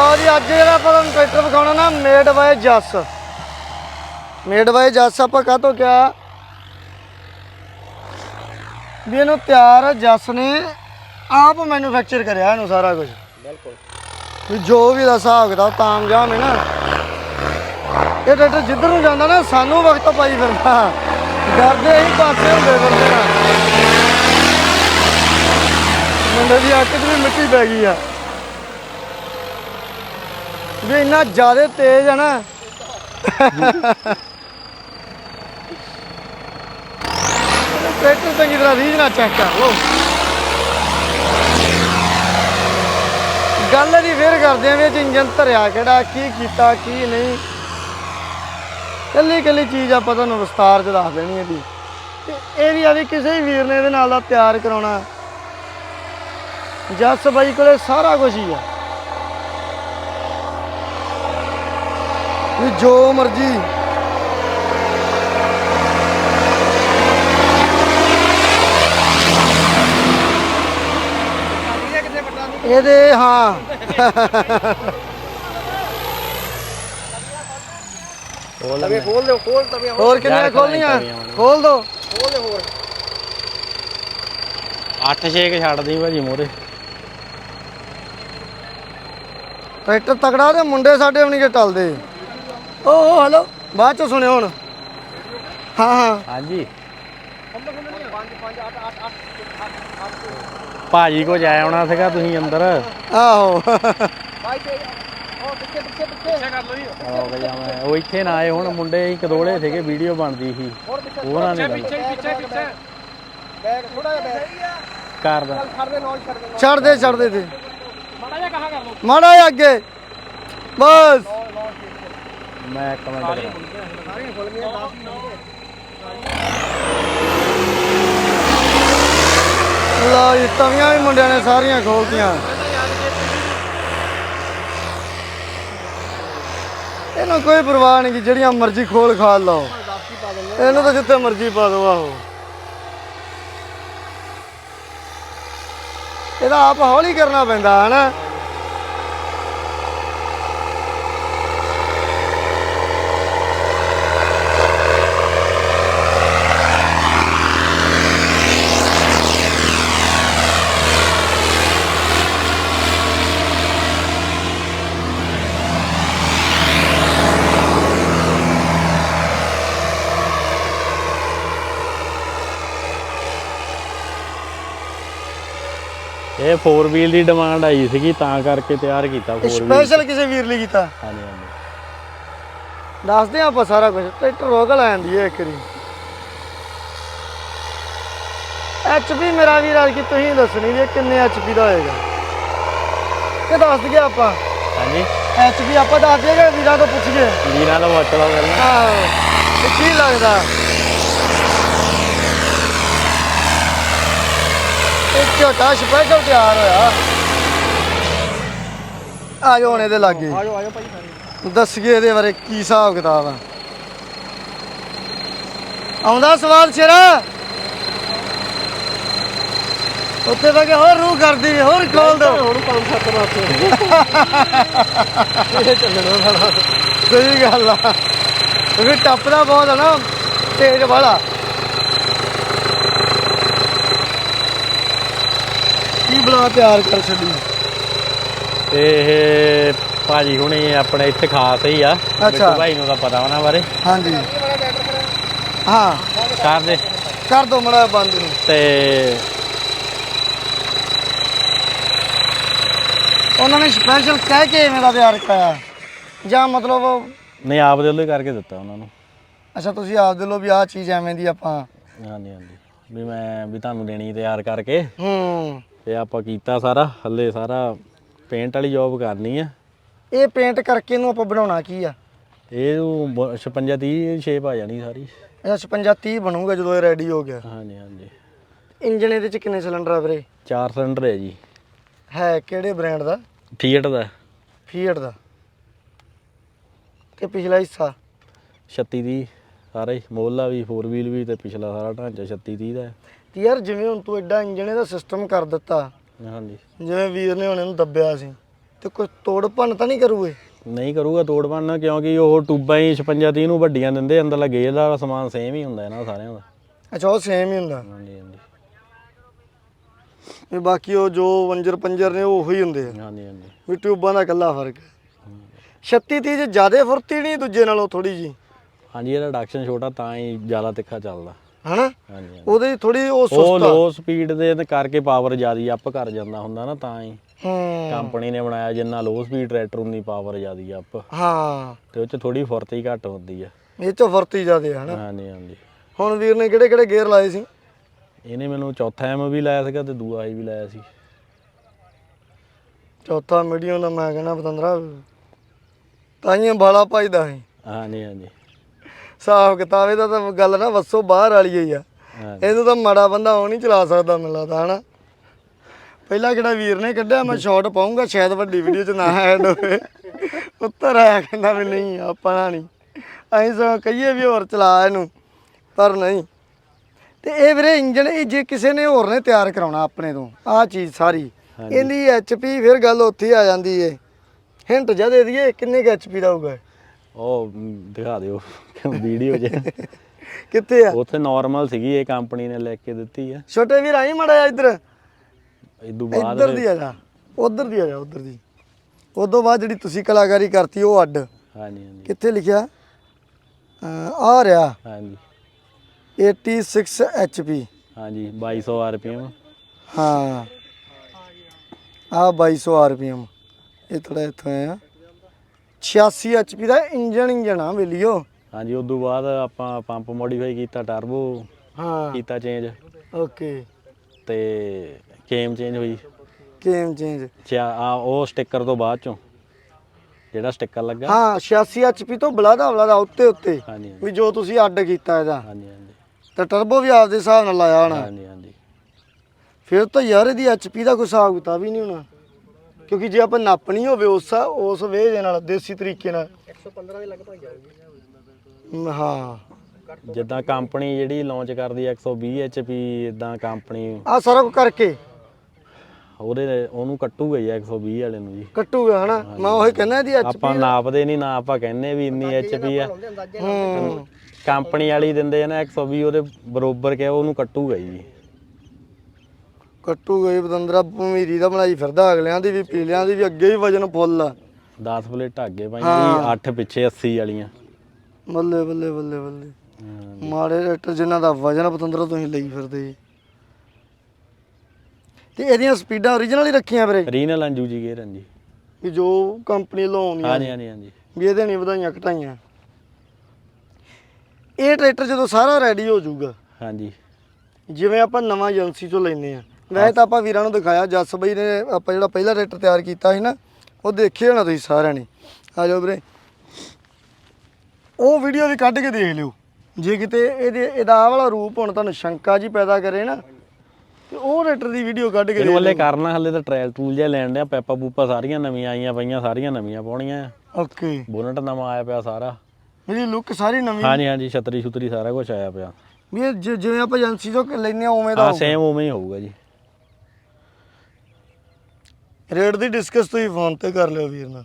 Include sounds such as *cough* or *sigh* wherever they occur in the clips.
ਲਓ ਜੀ ਅੱਜ ਜਿਹੜਾ ਆਪਾਂ ਤੁਹਾਨੂੰ ਟਰੈਕਟਰ ਵਿਖਾਉਣਾ ਨਾ made by Jass made by Jass ਆਪਾਂ ਕਾਹਤੋਂ ਕਿਹਾ? ਵੀ ਇਹਨੂੰ ਤਿਆਰ ਜੱਸ ਨੇ ਆਪ ਮੈਨੂਫੈਕਚਰ ਕਰਿਆ ਇਹਨੂੰ ਸਾਰਾ ਕੁਝ ਬਿਲਕੁਲ। ਵੀ ਜੋ ਵੀ ਦਾ ਹਿਸਾਬ ਕਿਤਾਬ ਤਾਮ ਜਾਮ ਹੈ ਨਾ। ਇਹ ਟਰੈਕਟਰ ਜਿੱਧਰ ਨੂੰ ਜਾਂਦਾ ਨਾ ਸਾਨੂੰ ਵਕਤ ਪਾਈ ਫਿਰਦਾ। ਡਰਦੇ ਹੀ ਪਾਸੇ ਹੁੰਦੇ ਫਿਰਦੇ ਆ। ਮੁੰਡੇ ਦੀ ਅੱਖ 'ਚ ਵੀ ਮਿੱਟੀ ਪੈ ਗਈ ਆ। ਵੀ ਇੰਨਾ ਜ਼ਿਆਦਾ ਤੇਜ਼ ਹੈ ਨਾ। ਟਰੈਕਟਰ ਚੰਗੀ ਤਰ੍ਹਾਂ ਰੀਝ ਨਾਲ ਚੈੱਕ ਕਰ, ਲਓ। ਗੱਲ ਇਹਦੀ ਫੇਰ ਕਰਦੇ ਆਂ ਵੀ ਇਹ 'ਚ ਇੰਜਨ ਧਰਿਆ ਕਿਹੜਾ, ਕੀ ਕੀਤਾ, ਕੀ ਨਹੀਂ। ਕੱਲੀ ਕੱਲੀ ਚੀਜ਼ ਆਪਾਂ ਤੁਹਾਨੂੰ ਵਿਸਤਾਰ 'ਚ ਦੱਸ ਦੇਣੀ ਇਹਦੀ। ਤੇ ਇਹ ਵੀ ਆ ਵੀ ਕਿਸੇ ਵੀਰ ਨੇ ਇਹਦੇ ਨਾਲ ਦਾ ਤਿਆਰ ਕਰਾਉਣਾ। ਜੱਸ ਬਾਈ ਕੋਲੇ ਸਾਰਾ ਕੁਝ ਹੀ ਆ। ਵੀ ਜੋ ਮਰਜ਼ੀ। ਇਹਦੇ ਹਾਂ। ਤਵੇ ਖੋਲ ਦਿਓ ਖੋਲ ਤਵੇ ਹੋਰ ਕਿੰਨੀਆਂ ਖੋਲਣੀਆਂ। ਖੋਲ ਦੋ। ਖੋਲ ਦਿਓ ਹੋਰ। 8-6 ਕੇ ਛੱਡਦੀ ਭਾਜੀ ਮੋਰੇ ਟਰੈਕਟਰ ਤਕੜਾ ਤੇ ਮੁੰਡੇ ਸਾਡੇ ਵੀ ਨਹੀਂ ਜੇ ਟਲਦੇ। ਓ ਓ ਹਲੋ ਬਾਅਦ ਚ ਸੁਣਿਓ ਹੁਣ। ਹਾਂ ਹਾਂ। ਹਾਂਜੀ। ਭਾਜੀ ਕੋ ਜਾਇਆ ਆਉਣਾ ਸੀਗਾ ਤੁਸੀਂ ਅੰਦਰ। ਆਹੋ। ਉਹ ਕਰ ਗਿਆ ਮੈਂ ਇੱਥੇ ਨਾ ਆਏ ਹੁਣ ਮੁੰਡੇ ਹੀ ਕਦੋੜੇ ਸੀਗੇ ਵੀਡੀਓ ਬਣਦੀ ਸੀ। ਹੋਰ ਪਿੱਛੇ ਉਹਨਾਂ ਨੇ ਗੱਲ ਪਿੱਛੇ ਪਿੱਛੇ ਬੈਗ ਥੋੜਾ ਜਿਹਾ ਬੈਗ। ਕਰਦਾ ਚੱਲ ਛੱਡ ਦੇ ਛੱਡ ਦੇ ਛੱਡ ਦੇ ਛੱਡ ਦੇ ਤੇ। ਮਾੜਾ ਜਿਹਾ ਕਹਾ ਕਰ ਲਓ। ਮਾੜਾ ਜਿਹਾ ਅੱਗੇ। ਬਸ। ਮੈਂ ਕਮੈਂਟ ਕਰਾਂ ਸਾਰੀਆਂ ਖੁੱਲ ਗਈਆਂ 10 ਹੀ ਹੋਣਗੇ ਲਓ ਜੀ ਤਵੀਆਂ ਵੀ ਮੁੰਡਿਆਂ ਨੇ ਸਾਰੀਆਂ ਖੋਲਤੀਆਂ। ਇਹਨੂੰ ਕੋਈ ਪਰਵਾਹ ਨਹੀਂ ਕਿ ਜਿਹੜੀਆਂ ਮਰਜ਼ੀ ਖੋਲ ਖਾ ਲਓ। ਇਹਨੂੰ ਤਾਂ ਜਿੱਥੇ ਮਰਜ਼ੀ ਪਾ ਦੋ ਆਹੋ। ਇਹਦਾ ਆਪ ਹੌਲੀ ਕਰਨਾ ਪੈਂਦਾ ਹਨਾ? ਇਹ 4 ਵੀਲ ਦੀ ਡਿਮਾਂਡ ਆਈ ਸੀਗੀ ਤਾਂ ਕਰਕੇ ਤਿਆਰ ਕੀਤਾ 4 ਵੀਲ ਸਪੈਸ਼ਲ ਕਿਸੇ ਵੀਰ ਲਈ ਕੀਤਾ? ਹਾਂਜੀ ਹਾਂਜੀ। ਦੱਸਦੇ ਹਾਂ ਆਪਾਂ ਸਾਰਾ ਕੁਝ ਟਰੈਕਟਰ ਰੋਕ ਲੈ ਜਾਂਦੀ ਹੈ ਇੱਕ ਵਾਰੀ। ਐਚਪੀ ਮੇਰਾ ਵੀਰ ਅੱਜ ਕੀ ਤੁਸੀਂ ਦੱਸਣੀ ਵੀ ਇਹ ਕਿੰਨੇ ਐਚਪੀ ਦਾ ਹੋਏਗਾ? ਇਹ ਦੱਸ ਦਈਏ ਆਪਾਂ। ਹਾਂਜੀ। ਐਚਪੀ ਆਪਾਂ ਦੱਸ ਦਈਏ ਵੀਰਾਂ ਤੋਂ ਪੁੱਛੀਏ? ਵੀਰਾਂ ਦਾ ਪਹਿਲਾਂ ਆਹੋ। ਤੇ ਕੀ ਲੱਗਦਾ? ਇਹ ਝੋਟਾ ਸਪੈਸ਼ਲ ਤਿਆਰ ਹੋਇਆ। ਆ ਜਾਓ ਹੁਣ ਇਹਦੇ ਲਾਗੇ। ਆਜੋ ਆਜੋ ਭਾਈ ਸਾਰੇ। ਦੱਸੀਏ ਇਹਦੇ ਬਾਰੇ ਕੀ ਹਿਸਾਬ ਕਿਤਾਬ ਆ। ਆਉਂਦਾ ਸਵਾਲ ਸ਼ੇਰਾ। ਉੱਥੇ ਬਗੇ ਹੋਰ ਰੂਹ ਕਰਦੀ ਹੋਰ ਖੋਲ ਦੋ। ਹੁਣ ਪੰਜ ਸੱਤ ਰਾਤੇ ਇਹ ਚੱਲਣਾ ਸਾਡਾ ਸਹੀ ਗੱਲ ਆ। ਕਿਉਂਕਿ ਟੱਪਦਾ ਬਹੁਤ ਆ ਨਾ ਤੇਜ਼ ਵਾਲਾ। ਕੀ ਬਣਾ ਤਿਆਰ ਕਰ ਛੱਡੀ। ਤੇ ਇਹ ਭਾਜੀ ਹੁਣੀ ਆਪਣੇ ਇੱਥੇ ਖਾਸ ਹੀ ਆ। ਅੱਛਾ। ਭਾਈ ਨੂੰ ਤਾਂ ਪਤਾ ਉਹਨਾਂ ਬਾਰੇ। ਹਾਂਜੀ। ਹਾਂ। ਕਰ ਦੇ। ਕਰ ਦੋ ਮੜਾ ਬੰਦ ਨੂੰ। ਤੇ ਉਹਨਾਂ ਨੇ ਸਪੈਸ਼ਲ ਕਹਿ ਕੇ ਐਵੇਂ ਦਾ ਤਿਆਰ ਕਰਾਇਆ ਜਾਂ ਮਤਲਬ ਨਹੀਂ ਆਪ ਦੇ ਵੱਲੋਂ ਹੀ ਕਰਕੇ ਦਿੱਤਾ ਉਹਨਾਂ ਨੂੰ। ਅੱਛਾ ਤੁਸੀਂ ਆਪ ਦੇ ਲੋ ਵੀ ਆਹ ਚੀਜ਼ ਐਵੇਂ ਦੀ ਆਪਾਂ ਹਾਂਜੀ ਹਾਂਜੀ। ਵੀ ਮੈਂ ਵੀ ਤੁਹਾਨੂੰ ਦੇਣੀ ਤਿਆਰ ਕਰਕੇ। ਹੂੰ। ਤੇ ਆਪਾਂ ਕੀਤਾ ਸਾਰਾ ਹੱਲੇ ਸਾਰਾ ਪੇਂਟ ਵਾਲੀ ਜੌਬ ਕਰਨੀ ਆ। ਇਹ ਪੇਂਟ ਕਰਕੇ ਇਹਨੂੰ ਆਪਾਂ ਬਣਾਉਣਾ ਕੀ ਆ? ਇਹ 56 30 ਸ਼ੇਪ ਆ ਜਾਣੀ ਸਾਰੀ। ਇਹ 56 30 ਬਣੂਗਾ ਜਦੋਂ ਇਹ ਰੈਡੀ ਹੋ ਗਿਆ। ਹਾਂਜੀ ਹਾਂਜੀ। ਇੰਜਨ ਇਹਦੇ ਚ ਕਿੰਨੇ ਸਿਲੰਡਰ ਆ ਵੀਰੇ? ਚਾਰ ਸਿਲੰਡਰ ਹੈ ਜੀ। ਹੈ ਕਿਹੜੇ ਬ੍ਰਾਂਡ ਦਾ? ਫੀਟ ਦਾ। ਫੀਟ ਦਾ। ਤੇ ਪਿਛਲਾ ਹਿੱਸਾ? 36 ਦੀ ਸਾਰਾ ਹੀ। ਮੋਲਾ ਵੀ 4 ਵੀਲ ਵੀ ਤੇ ਪਿਛਲਾ ਸਾਰਾ ਢਾਂਚਾ 36 30 ਦਾ। ਹੈ। ਤੇ ਯਾਰ ਜਿਵੇਂ ਹੁਣ ਤੂੰ ਐਡਾ ਇੰਜਨ ਇਹਦਾ ਸਿਸਟਮ ਕਰ ਦਿੱਤਾ। ਹਾਂਜੀ। ਜਿਵੇਂ ਵੀਰ ਨੇ ਹੁਣ ਇਹਨੂੰ ਦੱਬਿਆ ਸੀ। ਤੇ ਕੋਈ ਤੋੜ ਭੰਨ ਤਾਂ ਨਹੀਂ ਕਰੂਏ ਨਹੀਂ ਕਰੂਗਾ ਤੋੜ ਭੰਨ ਕਿਉਂਕਿ ਉਹ ਟੂਬਾਂ ਹੀ 56 30 ਨੂੰ ਵੱਡੀਆਂ ਦਿੰਦੇ ਅੰਦਰਲਾ ਗੇਜ ਦਾ ਸਮਾਨ ਸੇਮ ਹੀ ਹੁੰਦਾ ਇਹਨਾਂ ਸਾਰਿਆਂ ਦਾ। ਅੱਛਾ ਉਹ ਸੇਮ ਹੀ ਹੁੰਦਾ। ਹਾਂਜੀ ਹਾਂਜੀ। ਤੇ ਬਾਕੀ ਉਹ ਜੋ ਵੰਜਰ ਪੰਜਰ ਨੇ ਉਹ ਉਹੀ ਹੁੰਦੇ ਆ। ਹਾਂਜੀ ਹਾਂਜੀ। ਵੀ ਟਿਊਬਾਂ ਦਾ ਇਕੱਲਾ ਫ਼ਰਕ ਹੈ। 36 30 ਚ ਜ਼ਿਆਦਾ ਫੁਰਤੀ ਨਹੀਂ ਦੂਜੇ ਨਾਲੋਂ ਥੋੜੀ ਜੀ ਹਾਂਜੀ ਇਹਦਾ ਰਿਡਕਸ਼ਨ ਛੋਟਾ ਤਾਂ ਹੀ ਜ਼ਿਆਦਾ ਤਿੱਖਾ ਚੱਲਦਾ। ਹਨਾ? ਹਾਂਜੀ। ਉਹਦੇ ਥੋੜੀ ਉਹ ਉਹ ਸੁਸਤ ਆ। ਲੋ ਸਪੀਡ ਦੇ ਤੇ ਕਰਕੇ ਪਾਵਰ ਜ਼ਿਆਦਾ ਅਪ ਕਰ ਜਾਂਦਾ ਹੁੰਦਾ ਨਾ ਤਾਂ ਹੀ। ਹੂੰ। ਕੰਪਨੀ ਨੇ ਬਣਾਇਆ ਜਿੰਨਾ ਲੋ ਸਪੀਡ ਟਰੈਕਟਰ ਉਨੀ ਪਾਵਰ ਜ਼ਿਆਦਾ ਅਪ ਹਾਂ। ਤੇ ਉਹ ਚ ਥੋੜੀ ਫੁਰਤੀ ਘੱਟ ਹੁੰਦੀ ਆ। ਇਹ ਚ ਫੁਰਤੀ ਜ਼ਿਆਦੇ ਆ ਹਨਾ? ਹਾਂਜੀ ਹਾਂਜੀ। ਹੁਣ ਵੀਰ ਨੇ ਕਿਹੜੇ ਕਿਹੜੇ ਗੇਅਰ ਲਾਏ ਸੀ? ਇਹਨੇ ਮੈਨੂੰ ਚੌਥਾ ਐਮ ਵੀ ਲਾਇਆ ਸੀਗਾ ਤੇ ਦੂਆ ਆਈ ਵੀ ਲਾਇਆ ਸੀ। ਚੌਥਾ ਮੀਡੀਅਮ ਦਾ ਮੈਂ ਕਹਿੰਦਾ ਪਤੰਦਰਾ ਤਾਈਆਂ ਬਾਲਾ ਪਾਈਦਾ ਹੈ ਹਾਂਜੀ ਹਾਂਜੀ। ਹਿਸਾਬ ਕਿਤਾਬ ਇਹਦਾ ਤਾਂ ਗੱਲ ਨਾ ਵੱਸੋ ਬਾਹਰ ਵਾਲੀ ਹੀ ਆ। ਇਹਨੂੰ ਤਾਂ ਮਾੜਾ ਬੰਦਾ ਉਹ ਨਹੀਂ ਚਲਾ ਸਕਦਾ ਮੈਨੂੰ ਲੱਗਦਾ ਹਨਾ? ਪਹਿਲਾ ਕਿਹੜਾ ਵੀਰ ਨੇ ਕੱਢਿਆ ਮੈਂ ਸ਼ਾਰਟ ਪਾਉਂਗਾ ਸ਼ਾਇਦ ਵੱਡੀ ਵੀਡੀਓ 'ਚ ਨਾ ਐਡ ਹੋਵੇ। ਉੱਤਰ ਆਇਆ ਕਹਿੰਦਾ ਵੀ ਨਹੀਂ ਆਪਣਾ ਨਹੀਂ। ਅਸੀਂ ਸੋ ਕਹੀਏ ਵੀ ਹੋਰ ਚਲਾ ਇਹਨੂੰ ਪਰ ਨਹੀਂ। ਤੇ ਇਹ ਵੀਰੇ ਇੰਜਨ ਇਹ ਜੇ ਕਿਸੇ ਨੇ ਹੋਰ ਨੇ ਤਿਆਰ ਕਰਾਉਣਾ ਆਪਣੇ ਤੋਂ ਆਹ ਚੀਜ਼ ਸਾਰੀ। ਇਹਦੀ ਐਚਪੀ ਫਿਰ ਗੱਲ ਉੱਥੇ ਆ ਜਾਂਦੀ ਏ। ਹਿੰਟ ਜਦ ਦੇ ਦਈਏ ਕਿੰਨੇ ਕੁ ਐਚਪੀ ਦਾ ਹੋਊਗਾ ਉਹ ਦਿਖਾ ਦਿਓ ਵੀਡੀਓ 'ਚ ਕਿੱਥੇ ਆ? ਉੱਥੇ ਨਾਰਮਲ ਸੀਗੀ ਇਹ ਕੰਪਨੀ ਨੇ ਲੈ ਕੇ ਦਿੱਤੀ ਆ। ਛੋਟੇ ਵੀਰ ਆਈ ਮੜਾ ਇੱਧਰ। ਇਦੋਂ ਬਾਅਦ ਇੱਧਰ ਦੀ ਆ ਜਾ ਉਧਰ ਦੀ ਆ ਜਾ ਉਧਰ ਦੀ। ਉਦੋਂ ਬਾਅਦ ਜਿਹੜੀ ਤੁਸੀਂ ਕਲਾਕਾਰੀ ਕਰਤੀ ਉਹ ਅੱਡ। ਹਾਂਜੀ ਹਾਂਜੀ। ਕਿੱਥੇ ਲਿਖਿਆ? ਆ ਰਿਹਾ। ਹਾਂਜੀ। 86 HP ਹਾਂਜੀ 2200 ਆਰਪੀਐਮ ਹਾਂ। ਆ 2200 RPM ਇਹ ਥੋੜਾ ਇੱਥੋਂ ਆਇਆ। 86 HP ਦਾ ਇੰਜਨ ਇੰਜਨ ਆ ਵੇਲਿਓ। ਹਾਂਜੀ ਉਦੋਂ ਬਾਅਦ ਆਪਾਂ ਪੰਪ ਮੋਡੀਫਾਈ ਕੀਤਾ ਟਰਬੋ ਹਾਂ। ਕੀਤਾ ਚੇਂਜ ਓਕੇ। ਤੇ ਕੇਮ ਚੇਂਜ ਹੋਈ। ਗੇਮ ਚੇਂਜ ਚਾ ਆ ਉਹ ਸਟicker ਤੋਂ ਬਾਅਦ ਚੋਂ ਜਿਹੜਾ ਸਟicker ਲੱਗਾ। ਹਾਂ 86 HP ਤੋਂ ਬਲਾਦਾ ਬਲਾਦਾ ਉੱਤੇ ਉੱਤੇ ਹਾਂਜੀ ਵੀ ਜੋ ਤੁਸੀਂ ਅੱਡ ਕੀਤਾ ਇਹਦਾ। ਹਾਂਜੀ ਹਾਂਜੀ। ਤੇ ਟਰਬੋ ਵੀ ਆਪਦੇ ਹਿਸਾਬ ਨਾਲ ਲਾਇਆ ਹੋਣਾ। ਹਾਂਜੀ ਹਾਂਜੀ। ਫਿਰ ਤਾਂ ਯਾਰ ਇਹਦੀ ਐਚਪੀ ਦਾ ਕੋਈ ਹਿਸਾਬ ਕਿਤਾਬ ਹੀ ਨਹੀਂ ਹੋਣਾ। ਕਿਉਂਕਿ ਜੇ ਆਪਾਂ ਨਾਪਣੀ ਹੋਵੇ ਉਸ ਉਸ ਵੇਹ ਦੇ ਨਾਲ ਦੇਸੀ ਤਰੀਕੇ ਨਾਲ। 115 ਦੇ ਲਗਭਗ ਜਾਊਗੀ ਹਾਂ। ਜਿੱਦਾਂ ਕੰਪਨੀ ਜਿਹੜੀ ਲਾਂਚ ਕਰਦੀ ਹੈ 120 HP ਇਦਾਂ ਕੰਪਨੀ ਆ ਸਾਰਾ ਕੁਝ ਕਰਕੇ। ਉਹਦੇ ਉਹਨੂੰ ਕੱਟੂਗਾ ਹੀ 120 ਵਾਲੇ ਨੂੰ ਜੀ। ਕੱਟੂਗਾ ਹਨਾ? ਮੈਂ ਉਹੀ ਕਹਿੰਦਾ ਇਹਦੀ ਐਚਪੀ ਆਪਾਂ ਨਾਪਦੇ ਨਹੀਂ ਨਾ ਆਪਾਂ ਕਹਿੰਨੇ ਵੀ ਇੰਨੀ HP ਆ। ਕੰਪਨੀ ਵਾਲੀ ਦਿੰਦੇ ਆ ਨਾ 120 ਉਹਦੇ ਬਰੋਬਰ ਕਿ ਉਹਨੂੰ ਕੱਟੂਗਾ ਜੀ ਕੱਟੂਗਾ ਇਹ ਬਦੰਦਰਾ ਭਮੀਰੀ ਦਾ ਬਣਾਈ ਫਿਰਦਾ ਅਗਲਿਆਂ ਦੀ ਵੀ ਪੀਲਿਆਂ ਦੀ ਵੀ ਅੱਗੇ ਹੀ ਵਜਨ ਫੁੱਲ ਆ। 10 ਪਲੇਟ ਅੱਗੇ ਹਾਂ। 8 ਪਿੱਛੇ 80 ਵਾਲੀਆਂ। ਬੱਲੇ ਬੱਲੇ ਬੱਲੇ ਬੱਲੇ। ਮਾੜੇ ਰੇਟਰ ਜਿਨ੍ਹਾਂ ਦਾ ਵਜਨ ਪਤੰਦਰਾ ਤੁਸੀਂ ਲਈ ਫਿਰਦੇ ਜੀ। ਤੇ ਇਹਦੀਆਂ ਸਪੀਡਾਂ ਓਰੀਜਨਲ ਹੀ ਰੱਖੀਆਂ ਵੀਰੇ? ਰੀਨਲ ਅੰਜੂ ਜੀ ਗੇਰ ਜੀ। ਵੀ ਜੋ ਕੰਪਨੀ ਲਾਉਣੀ ਹਾਂਜੀ ਹਾਂਜੀ ਹਾਂਜੀ। ਵੀ ਇਹਦੇ ਨਹੀਂ ਵਧਾਈਆਂ ਘਟਾਈਆਂ। ਇਹ ਟਰੈਕਟਰ ਜਦੋਂ ਸਾਰਾ ਰੈਡੀ ਹੋ ਜਾਊਗਾ ਹਾਂਜੀ। ਜਿਵੇਂ ਆਪਾਂ ਨਵਾਂ ਏਜੰਸੀ ਚੋਂ ਲੈਨੇ ਆ ਵੈਸੇ ਤਾਂ ਆਪਾਂ ਵੀਰਾਂ ਨੂੰ ਦਿਖਾਇਆ ਜੱਸ ਬਈ ਨੇ ਆਪਾਂ ਜਿਹੜਾ ਪਹਿਲਾ ਟਰੈਕਟਰ ਤਿਆਰ ਕੀਤਾ ਸੀ ਨਾ ਉਹ ਦੇਖੇ ਹੋਣਾ ਤੁਸੀਂ ਸਾਰਿਆਂ ਨੇ। ਆ ਜਾਓ ਵੀਰੇ। ਉਹ ਵੀਡੀਓ ਵੀ ਕੱਢ ਕੇ ਦੇਖ ਲਿਓ। ਜੇ ਕਿਤੇ ਇਹਦੇ ਇਹਦਾ ਆਹ ਵਾਲਾ ਰੂਪ ਹੁਣ ਤੁਹਾਨੂੰ ਸ਼ੰਕਾ ਜੀ ਪੈਦਾ ਕਰੇ ਨਾ ਤੇ ਉਹ ਟਰੈਕਟਰ ਦੀ ਵੀਡੀਓ ਕੱਢ ਕੇ ਇਹਨੂੰ ਹਲੇ ਕਰਨਾ ਹਲੇ ਤਾਂ ਟ੍ਰਾਇਲ ਟੂਲ ਜਿਹਾ ਲੈਣ ਡਿਆ ਪੈਪਾ ਪੂਪਾ ਸਾਰੀਆਂ ਨਵੀਆਂ ਆਈਆਂ ਪਈਆਂ ਸਾਰੀਆਂ ਨਵੀਆਂ ਪਾਉਣੀਆਂ। ਓਕੇ ਬੋਨਟ ਨਵਾਂ ਆਇਆ ਪਿਆ ਸਾਰਾ। ਇਹਦੀ ਲੁੱਕ ਸਾਰੀ ਨਵੀਂ। ਹਾਂਜੀ ਹਾਂਜੀ ਛਤਰੀ ਛੁਤਰੀ ਸਾਰਾ ਕੁਝ ਆਇਆ ਪਿਆ। ਵੀ ਇਹ ਜਿ- ਜਿਵੇਂ ਆਪਾਂ ਏਜੰਸੀ ਚੋਂ ਲੈਨੇ ਆ ਉਵੇਂ ਦਾ ਹਾਂ। ਸੇਮ ਉਵੇਂ ਹੀ ਹੋਊਗਾ ਜੀ। ਰੇਟ ਦੀ ਡਿਸਕਸ ਤੁਸੀਂ ਫੋਨ ਤੇ ਕਰ ਲਿਓ ਵੀਰ ਨਾਲ।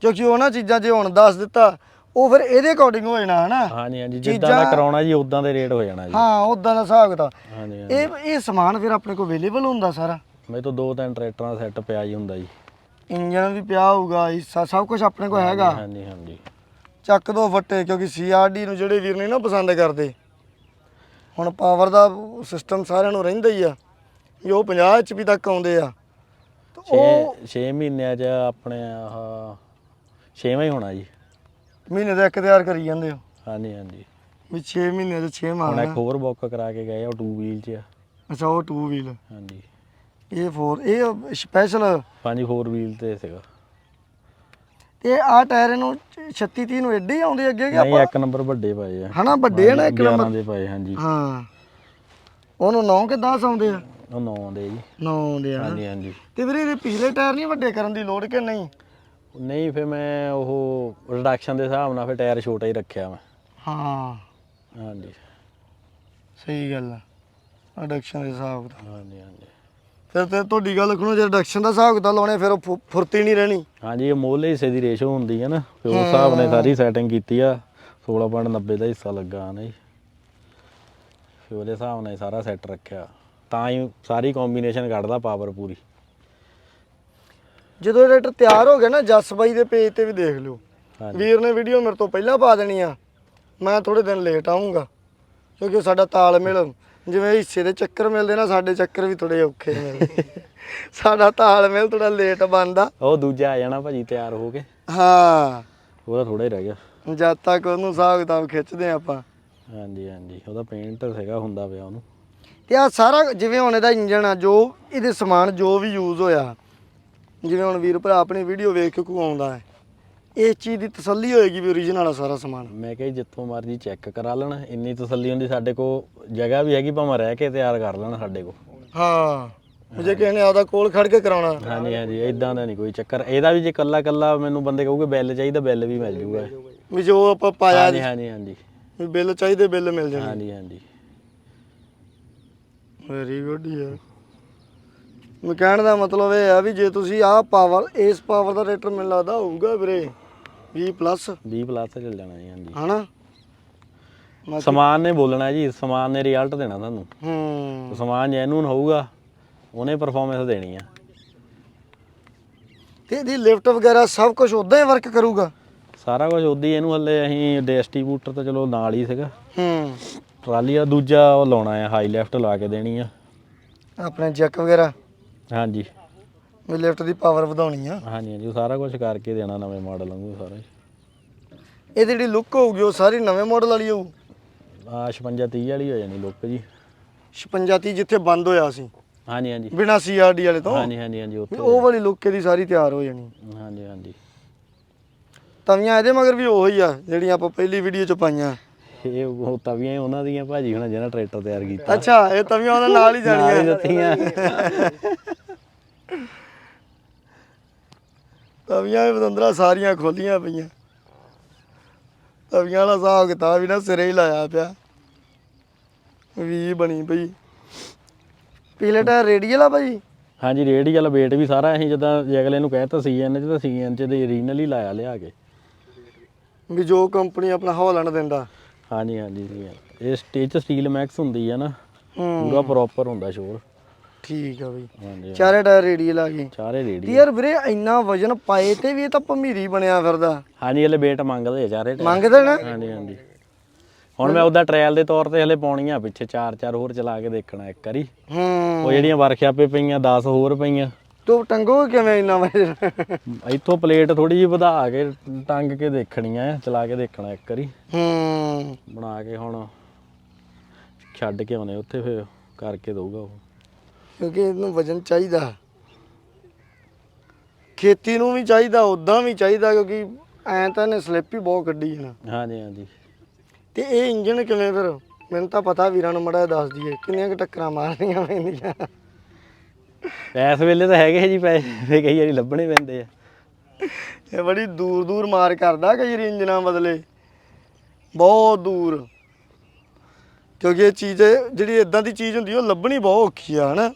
ਕਿਉਂਕਿ ਉਹਨਾਂ ਚੀਜ਼ਾਂ ਜੇ ਹੁਣ ਦੱਸ ਦਿੱਤਾ ਉਹ ਫਿਰ ਇਹਦੇ ਅਕੋਰਡਿੰਗ ਹੋ ਜਾਣਾ ਹਨਾ? ਹਾਂਜੀ ਹਾਂਜੀ ਜਿੱਦਾਂ ਚੀਜ਼ਾਂ- ਦਾ ਕਰਾਉਣਾ ਜੀ ਉਦਾਂ ਦੇ ਰੇਟ ਹੋ ਜਾਣਾ ਜੀ। ਹਾਂ ਉਦਾਂ ਦਾ ਹਿਸਾਬ ਕਿਤਾਬ। ਹਾਂਜੀ ਹਾਂਜੀ। ਇਹ ਇਹ ਸਮਾਨ ਫਿਰ ਆਪਣੇ ਕੋਲ ਅਵੇਲੇਬਲ ਹੁੰਦਾ ਸਾਰਾ? ਮੇਰੇ ਤੋਂ ਦੋ ਤਿੰਨ ਟਰੈਕਟਰਾਂ ਦਾ ਸੈੱਟ ਪਿਆ ਹੀ ਹੁੰਦਾ ਜੀ। ਇੰਜਨ ਵੀ ਪਿਆ ਹੋਊਗਾ ਹਿੱਸਾ ਸਭ ਕੁਝ ਆਪਣੇ ਕੋਲ ਹੈਗਾ। ਹਾਂਜੀ ਹਾਂਜੀ ਚੱਕ ਦੋ ਫੱਟੇ ਕਿਉਂਕਿ ਸੀਆਰਡੀ ਨੂੰ ਜਿਹੜੇ ਵੀਰ ਨਹੀਂ ਨਾ ਪਸੰਦ ਕਰਦੇ। ਹੁਣ ਪਾਵਰ ਦਾ ਸਿਸਟਮ ਸਾਰਿਆਂ ਨੂੰ ਰਹਿੰਦਾ ਹੀ ਆ। ਵੀ ਉਹ 50 ਐਚਪੀ ਤੱਕ ਆਉਂਦੇ ਆ। 6 ਉਹ 6 ਮਹੀਨਿਆਂ ਚ ਆਪਣੇ ਆਹ 6ਵਾਂ ਹੀ ਹੋਣਾ ਜੀ। ਮਹੀਨੇ ਦਾ ਇੱਕ ਤਿਆਰ ਕਰੀ ਜਾਂਦੇ ਹੋ? ਹਾਂਜੀ ਹਾਂਜੀ। ਵੀ 6 ਮਹੀਨੇ ਦੇ 6 ਹੁਣ ਇੱਕ ਹੋਰ ਬੁੱਕ ਕਰਾ ਕੇ ਗਏ ਆ, ਉਹ 2 ਵੀਲ ਚ ਆ। ਅੱਛਾ ਉਹ 2 ਵੀਲ ਹਾਂਜੀ। ਇਹ 4 ਇਹ ਸਪੈਸ਼ਲ ਪੰਜ 4 ਵੀਲ ਤੇ ਸੀਗਾ। ਤੇ ਆ ਟਾਇਰ ਇਹਨੂੰ 36 30 ਨੂੰ ਐਡੇ ਹੀ ਆਉਂਦੇ ਅੱਗੇ ਕਿ ਨਹੀਂ ਆਪਾਂ ਇੱਕ ਨੰਬਰ ਵੱਡੇ ਪਏ ਆ। ਹਨਾ ਵੱਡੇ ਆ ਨਾ ਇੱਕ 11 ਨੰਬਰ ਦੇ ਪਏ ਹਾਂਜੀ। ਹਾਂ। ਉਹਨੂੰ 9 ਕਿ 10 ਆਉਂਦੇ ਆ? ਉਹ 9 ਦੇ ਜੀ। 9 ਆਉਂਦੇ ਆ ਹਾਂਜੀ ਹਾਂਜੀ। ਤੇ ਵੀਰੇ ਇਹਦੇ ਪਿਛਲੇ ਟਾਇਰ ਨਹੀਂ ਵੱਡੇ ਕਰਨ ਦੀ ਲੋੜ ਕਿ ਨਹੀਂ? ਨਹੀਂ ਫਿਰ ਮੈਂ ਉਹ ਰਿਡਕਸ਼ਨ ਦੇ ਹਿਸਾਬ ਨਾਲ ਫਿਰ ਟਾਇਰ ਛੋਟਾ ਹੀ ਰੱਖਿਆ ਮੈਂ। ਹਾਂ। ਹਾਂਜੀ। ਸਹੀ ਗੱਲ ਆ। ਐਡਕਸ਼ਨ ਦੇ ਹਿਸਾਬ ਦਾ ਹਾਂਜੀ ਹਾਂਜੀ। ਤੇ ਤੇ ਤੁਹਾਡੀ ਗੱਲ ਸੁਣੋ ਜੇ ਰਿਡਕਸ਼ਨ ਦਾ ਹਿਸਾਬ ਕਿਤਾਬ ਲਾਉਣੇ ਫਿਰ ਉਹ ਫੁ- ਫੁਰਤੀ ਨਹੀਂ ਰਹਿਣੀ। ਹਾਂਜੀ ਇਹ ਮੋਲੇ ਹਿੱਸੇ ਦੀ ਰੇਸ਼ੋ ਹੁੰਦੀ ਹੈ ਨਾ ਫਿਰ ਉਸ ਹਿਸਾਬ ਨੇ ਸਾਰੀ ਸੈਟਿੰਗ ਕੀਤੀ ਆ। 16.90 ਦਾ ਹਿੱਸਾ ਲੱਗਾ ਨਾ ਜੀ। ਫਿਰ ਉਹਦੇ ਹਿਸਾਬ ਨਾਲ ਹੀ ਸਾਰਾ ਸੈੱਟ ਰੱਖਿਆ। ਤਾਂ ਹੀ ਸਾਰੀ ਕੰਬੀਨੇਸ਼ਨ ਕੱਢਦਾ ਪਾਵਰ ਪੂਰੀ। ਜਦੋਂ ਇਹ ਟਰੈਕਟਰ ਤਿਆਰ ਹੋ ਗਿਆ ਨਾ ਜਸ ਬਾਈ ਦੇ ਪੇਜ ਤੇ ਵੀ ਦੇਖ ਲਿਓ। ਹਾਂਜੀ। ਵੀਰ ਨੇ ਵੀਡੀਓ ਮੇਰੇ ਤੋਂ ਪਹਿਲਾਂ ਪਾ ਦੇਣੀ ਆ। ਮੈਂ ਥੋੜੇ ਦਿਨ ਲੇਟ ਆਉਂਗਾ ਕਿਉਂਕਿ ਸਾਡਾ ਤਾਲਮੇਲ ਜਿਵੇਂ ਹਿੱਸੇ ਦੇ ਚੱਕਰ ਮਿਲਦੇ ਨਾ ਸਾਡੇ ਚੱਕਰ ਵੀ ਥੋੜੇ ਔਖੇ ਮਿਲਦੇ। *laughs* ਸਾਡਾ ਤਾਲਮੇਲ ਥੋੜਾ ਲੇਟ ਬਣਦਾ। ਉਹ ਦੂਜਾ ਆ ਜਾਣਾ ਭਾਜੀ ਤਿਆਰ ਹੋ ਕੇ। ਹਾਂ। ਉਹਦਾ ਥੋੜਾ ਹੀ ਰਹਿ ਗਿਆ। ਜਦ ਤੱਕ ਉਹਨੂੰ ਹਿਸਾਬ ਕਿਤਾਬ ਖਿੱਚਦੇ ਆਪਾਂ। ਹਾਂਜੀ ਹਾਂਜੀ। ਉਹਦਾ ਪੇਂਟ ਸੀਗਾ ਹੁੰਦਾ ਪਿਆ ਉਹਨੂੰ। ਤੇ ਆ ਸਾਰਾ ਜਿਵੇਂ ਹੁਣ ਇਹਦਾ ਇੰਜਨ ਆ ਜੋ ਇਹਦੇ ਸਮਾਨ ਜੋ ਵੀ ਯੂਜ਼ ਹੋਇਆ ਜਿਵੇਂ ਹੁਣ ਵੀਰ ਭਰਾ ਆਪਣੀ ਵੀਡੀਓ ਵੇਖ ਕੇ ਕੋ ਆਉਂਦਾ ਹੈ ਇਸ ਚੀਜ਼ ਦੀ ਤਸੱਲੀ ਹੋਏਗੀ ਵੀ ਓਰੀਜਨਲ ਆ ਸਾਰਾ ਸਮਾਨ। ਮੈਂ ਕਿਹਾ ਜੀ ਜਿੱਥੋਂ ਮਰਜ਼ੀ ਚੈੱਕ ਕਰਾ ਲੈਣ ਇੰਨੀ ਤਸੱਲੀ ਹੁੰਦੀ ਸਾਡੇ ਕੋਲ ਜਗ੍ਹਾ ਵੀ ਹੈਗੀ ਭਾਵੇਂ ਰਹਿ ਕੇ ਤਿਆਰ ਕਰ ਲੈਣ ਸਾਡੇ ਕੋਲ। ਹਾਂ ਜੇ ਕਿਸੇ ਨੇ ਆਪਦਾ ਕੋਲ ਖੜ ਕੇ ਕਰਾਉਣਾ। ਹਾਂਜੀ ਹਾਂਜੀ ਇਦਾਂ ਦਾ ਨਹੀਂ ਕੋਈ ਚੱਕਰ। ਇਹਦਾ ਵੀ ਜੇ ਕੱਲਾ ਕੱਲਾ ਮੈਨੂੰ ਬੰਦੇ ਕਹੂਗੇ ਬਿੱਲ ਚਾਹੀਦਾ ਬਿੱਲ ਵੀ ਮਿਲ ਜੂਗਾ। ਵੀ ਜੋ ਆਪਾਂ ਪਾਇਆ ਹਾਂਜੀ ਹਾਂਜੀ ਹਾਂਜੀ। ਬਿੱਲ ਚਾਹੀਦੇ ਬਿੱਲ ਮਿਲ ਜਾਣੇ। ਹਾਂਜੀ ਹਾਂਜੀ। ਵੈਰੀ ਗੁੱਡ ਯਾਰ ਮੈਂ ਕਹਿਣ ਦਾ ਮਤਲਬ ਇਹ ਆ ਵੀ ਜੇ ਤੁਸੀਂ ਆਹ ਪਾਵਰ ਇਸ ਪਾਵਰ ਦਾ ਰੇਟਰ ਮੈਨੂੰ ਲੱਗਦਾ ਹੋਊਗਾ ਵੀਰੇ 20 ਪਲੱਸ 20 ਪਲੱਸ ਚੱਲ ਜਾਣਾ ਜੀ ਹਾਂਜੀ। ਹਨਾ? ਬਾਕੀ- ਸਮਾਨ ਨੇ ਬੋਲਣਾ ਜੀ ਸਮਾਨ ਨੇ ਰਿਜ਼ਲਟ ਦੇਣਾ ਤੁਹਾਨੂੰ। ਹੂੰ। ਸਮਾਨ ਜੈਨੂਨ ਹੋਊਗਾ ਉਹਨੇ ਪਰਫਾਰਮੈਂਸ ਦੇਣੀ ਆ। ਤੇ ਇਹਦੀ ਲਿਫਟ ਵਗੈਰਾ ਸਭ ਕੁਝ ਉਦਾਂ ਹੀ ਵਰਕ ਕਰੂਗਾ? ਸਾਰਾ ਕੁਝ ਉਦੀ ਇਹਨੂੰ ਹੱਲੇ ਅਸੀਂ ਡਿਸਟ੍ਰੀਬਿਊਟਰ ਤਾਂ ਚਲੋ ਨਾਲ ਹੀ ਸੀਗਾ। ਹੂੰ। ਟਰਾਲੀ ਦਾ ਦੂਜਾ ਉਹ ਲਾਉਣਾ ਆ ਹਾਈ ਲੈਫਟ ਲਾ ਕੇ ਦੇਣੀ ਆ। ਆਪਣੇ ਜੈਕ ਵਗੈਰਾ? ਹਾਂਜੀ। ਵੀ ਲਿਫਟ ਦੀ ਪਾਵਰ ਵਧਾਉਣੀ ਆ। ਹਾਂਜੀ ਹਾਂਜੀ ਉਹ ਸਾਰਾ ਕੁਝ ਕਰਕੇ ਦੇਣਾ ਨਵੇਂ ਮਾਡਲ ਵਾਂਗੂ ਸਾਰਾ। ਹੀ ਇਹਦੀ ਜਿਹੜੀ ਲੁੱਕ ਹੋਊਗੀ ਉਹ ਸਾਰੀ ਨਵੇਂ ਮਾਡਲ ਵਾਲੀ ਹੋਊ? ਆ 56 30 ਵਾਲੀ ਹੋ ਜਾਣੀ ਲੁੱਕ ਜੀ। 56 30 ਜਿੱਥੇ ਬੰਦ ਹੋਇਆ ਸੀ। ਹਾਂਜੀ ਹਾਂਜੀ। ਬਿਨਾ ਸੀਆਰਡੀ ਵਾਲੇ ਤੋਂ? ਹਾਂਜੀ ਹਾਂਜੀ ਹਾਂਜੀ ਵੀ ਉੱਥੇ ਉਹ ਵਾਲੀ ਲੁੱਕ ਇਹਦੀ ਸਾਰੀ ਤਿਆਰ ਹੋ ਜਾਣੀ। ਹਾਂਜੀ ਹਾਂਜੀ। ਤਵੀਆਂ ਇਹਦੇ ਮਗਰ ਵੀ ਉਹੀ ਆ ਜਿਹੜੀਆਂ ਆਪਾਂ ਪਹਿਲੀ ਵੀਡੀਓ ਚ ਪਾਈਆਂ। ਇਹ ਉਹ ਤਵੀਆਂ ਹੀ ਉਹਨਾਂ ਦੀਆਂ ਭਾਜੀ ਹੁਣ ਜਿਹਨਾਂ ਟਰੈਕਟਰ ਤਿਆਰ ਕੀਤਾ। ਅੱਛਾ ਇਹ ਤਵੀਆਂ ਉਹਦੇ ਨਾਲ ਹੀ ਨਾਲ ਹੀ ਜਾਣੀਆਂ ਦਿੱਤੀਆਂ। ਤਵੀਆਂ ਵੀ ਬਦੰਦਰਾ ਸਾਰੀਆਂ ਖੋਲੀਆਂ ਪਈਆਂ। ਤਵੀਆਂ ਦਾ ਹਿਸਾਬ ਕਿਤਾਬ ਵੀ ਨਾ ਸਿਰੇ ਹੀ ਲਾਇਆ ਪਿਆ। ਵੀ ਬਣੀ ਪਈ। ਪਿਛਲੇ ਟਾਇਰ ਰੇਡੀਅਲ ਆ ਭਾਈ ਹਾਂਜੀ ਰੇਡੀ ਵਾਲਾ ਵੇਟ ਵੀ ਸਾਰਾ ਅਸੀਂ ਜਦਾਂ ਜੇ ਅਗਲੇ ਨੂੰ ਕਹਿਤਾ ਸੀਐਨ ਚ ਤਾਂ ਸੀਐਨ ਚ ਦੇ ਓਰੀਜਨਲ ਹੀ ਲਾਇਆ ਲਿਆ ਕੇ। ਵੀ ਜੋ ਕੰਪਨੀ ਆਪਣਾ ਹੌਲੈਂਡ ਦਿੰਦਾ। ਹਾਂਜੀ ਹਾਂਜੀ CN ਇਹ ਸਟੇਜ ਸਟੀਲ ਮੈਕਸ ਹੁੰਦੀ ਆ ਨਾ ਹੂੰ। ਪੂਰਾ ਪ੍ਰੋਪਰ ਹੁੰਦਾ ਸ਼ੋਰ ਠੀਕ ਆ ਬਈ। ਹਾਂਜੀ ਚਾਰੇ ਟਾਇਰ ਰੇਡੀਅਲ ਆ ਗਏ। ਚਾਰੇ ਰੇਡੀ ਯਾਰ ਵੀਰੇ ਇੰਨਾ ਵਜਨ ਪਾਏ ਤੇ ਵੀ ਇਹ ਤਾਂ ਭਮੀਰੀ ਬਣਿਆ ਫਿਰਦਾ। ਹਾਂਜੀ ਹਲੇ ਵੇਟ ਮੰਗਦੇ ਆ ਚਾਰੇ ਟਾਇਰ। ਮੰਗਦੇ ਨਾ? ਹਾਂਜੀ ਹਾਂਜੀ। ਹੁਣ ਮੈਂ ਉਹਦਾ ਟ੍ਰਾਇਲ ਦੇ ਤੌਰ ਤੇ ਹਲੇ ਪਾਉਣੀਆਂ ਪਿੱਛੇ ਚਾਰ ਚਾਰ ਹੋਰ ਚਲਾ ਕੇ ਦੇਖਣਾ ਇੱਕ ਵਾਰੀ। ਹੂੰ। ਉਹ ਜਿਹੜੀਆਂ ਵਰਕਸ਼ਾਪੇ ਪਈਆਂ 10 ਹੋਰ ਪਈਆਂ। ਤੂੰ ਟੰਗੋ ਕਿਵੇਂ ਇੰਨਾ ਵਜਨ ਇੱਥੋਂ ਪਲੇਟ ਥੋੜੀ ਜਿਹੀ ਵਧਾ ਕੇ ਟੰਗ ਕੇ ਦੇਖਣੀਆਂ ਆ ਚਲਾ ਕੇ ਦੇਖਣਾ ਇੱਕ ਵਾਰੀ। ਹੂੰ। ਬਣਾ ਕੇ ਹੁਣ ਛੱਡ ਕੇ ਆਉਣੇ ਉੱਥੇ ਫਿਰ ਕਰਕੇ ਦਊਗਾ ਉਹ। ਕਿਉਂਕਿ ਇਹਨੂੰ ਵਜਨ ਚਾਹੀਦਾ। ਖੇਤੀ ਨੂੰ ਵੀ ਚਾਹੀਦਾ ਉਦਾਂ ਵੀ ਚਾਹੀਦਾ ਕਿਉਂਕਿ ਐਂ ਤਾਂ ਇਹਨੇ ਸਲਿੱਪ ਹੀ ਬਹੁਤ ਕੱਢੀ ਹੈ ਨਾ ਹਾਂਜੀ ਹਾਂਜੀ। ਤੇ ਇਹ ਇੰਜਨ ਕਿਵੇਂ ਫਿਰ? ਮੈਨੂੰ ਤਾਂ ਪਤਾ ਵੀਰਾਂ ਨੂੰ ਮੜਾ ਦੱਸ ਦਈਏ ਕਿੰਨੀਆਂ ਕੁ ਟੱਕਰਾਂ ਮਾਰਨੀਆਂ ਪੈਂਦੀਆਂ। ਇਸ ਵੇਲੇ ਤਾਂ ਹੈਗੇ ਜੀ ਪੈਸੇ ਕਈ ਵਾਰੀ ਲੱਭਣੇ ਪੈਂਦੇ ਆ। ਇਹ ਬੜੀ ਦੂਰ ਦੂਰ ਮਾਰ ਕਰਦਾ ਕਈ ਵਾਰੀ ਇੰਜਨਾਂ ਬਦਲੇ। ਬਹੁਤ ਦੂਰ। ਕਿਉਂਕਿ ਇਹ ਚੀਜ਼ ਜਿਹੜੀ ਇਦਾਂ ਦੀ ਚੀਜ਼ ਹੁੰਦੀ ਉਹ ਲੱਭਣੀ ਬਹੁਤ ਔਖੀ ਆ ਹਨਾ?